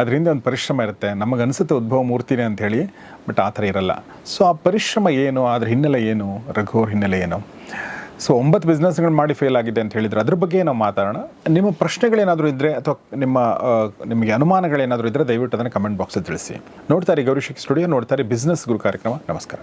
ಅದರಿಂದ ಒಂದು ಪರಿಶ್ರಮ ಇರುತ್ತೆ. ನಮಗೆ ಅನಿಸುತ್ತೆ ಉದ್ಭವ ಮೂರ್ತಿನೇ ಅಂತ ಹೇಳಿ ಬಟ್ ಆ ಥರ ಇರಲ್ಲ. ಸೊ ಆ ಪರಿಶ್ರಮ ಏನು? ಅದ್ರ ಹಿನ್ನೆಲೆ ಏನು? ರಘು ಅವ್ರ ಹಿನ್ನೆಲೆ ಏನು? ಸೊ ಒಂಬತ್ತು ಬಿಸ್ನೆಸ್ಗಳು ಮಾಡಿ ಫೇಲ್ ಆಗಿದೆ ಅಂತ ಹೇಳಿದ್ರೆ ಅದ್ರ ಬಗ್ಗೆ ನಾವು ಮಾತಾಡೋಣ. ನಿಮ್ಮ ಪ್ರಶ್ನೆಗಳೇನಾದರೂ ಇದ್ದರೆ ಅಥವಾ ನಿಮ್ಮ ನಿಮಗೆ ಅನುಮಾನಗಳೇನಾದರೂ ಇದ್ದರೆ ದಯವಿಟ್ಟು ಅದನ್ನು ಕಮೆಂಟ್ ಬಾಕ್ಸಲ್ಲಿ ತಿಳಿಸಿ. ನೋಡ್ತಾರೆ ಗೌರಿಶಿಕ್ ಸ್ಟುಡಿಯೋ ನೋಡ್ತಾರೆ ಬಿಸ್ನೆಸ್ ಗುರು ಕಾರ್ಯಕ್ರಮ. ನಮಸ್ಕಾರ.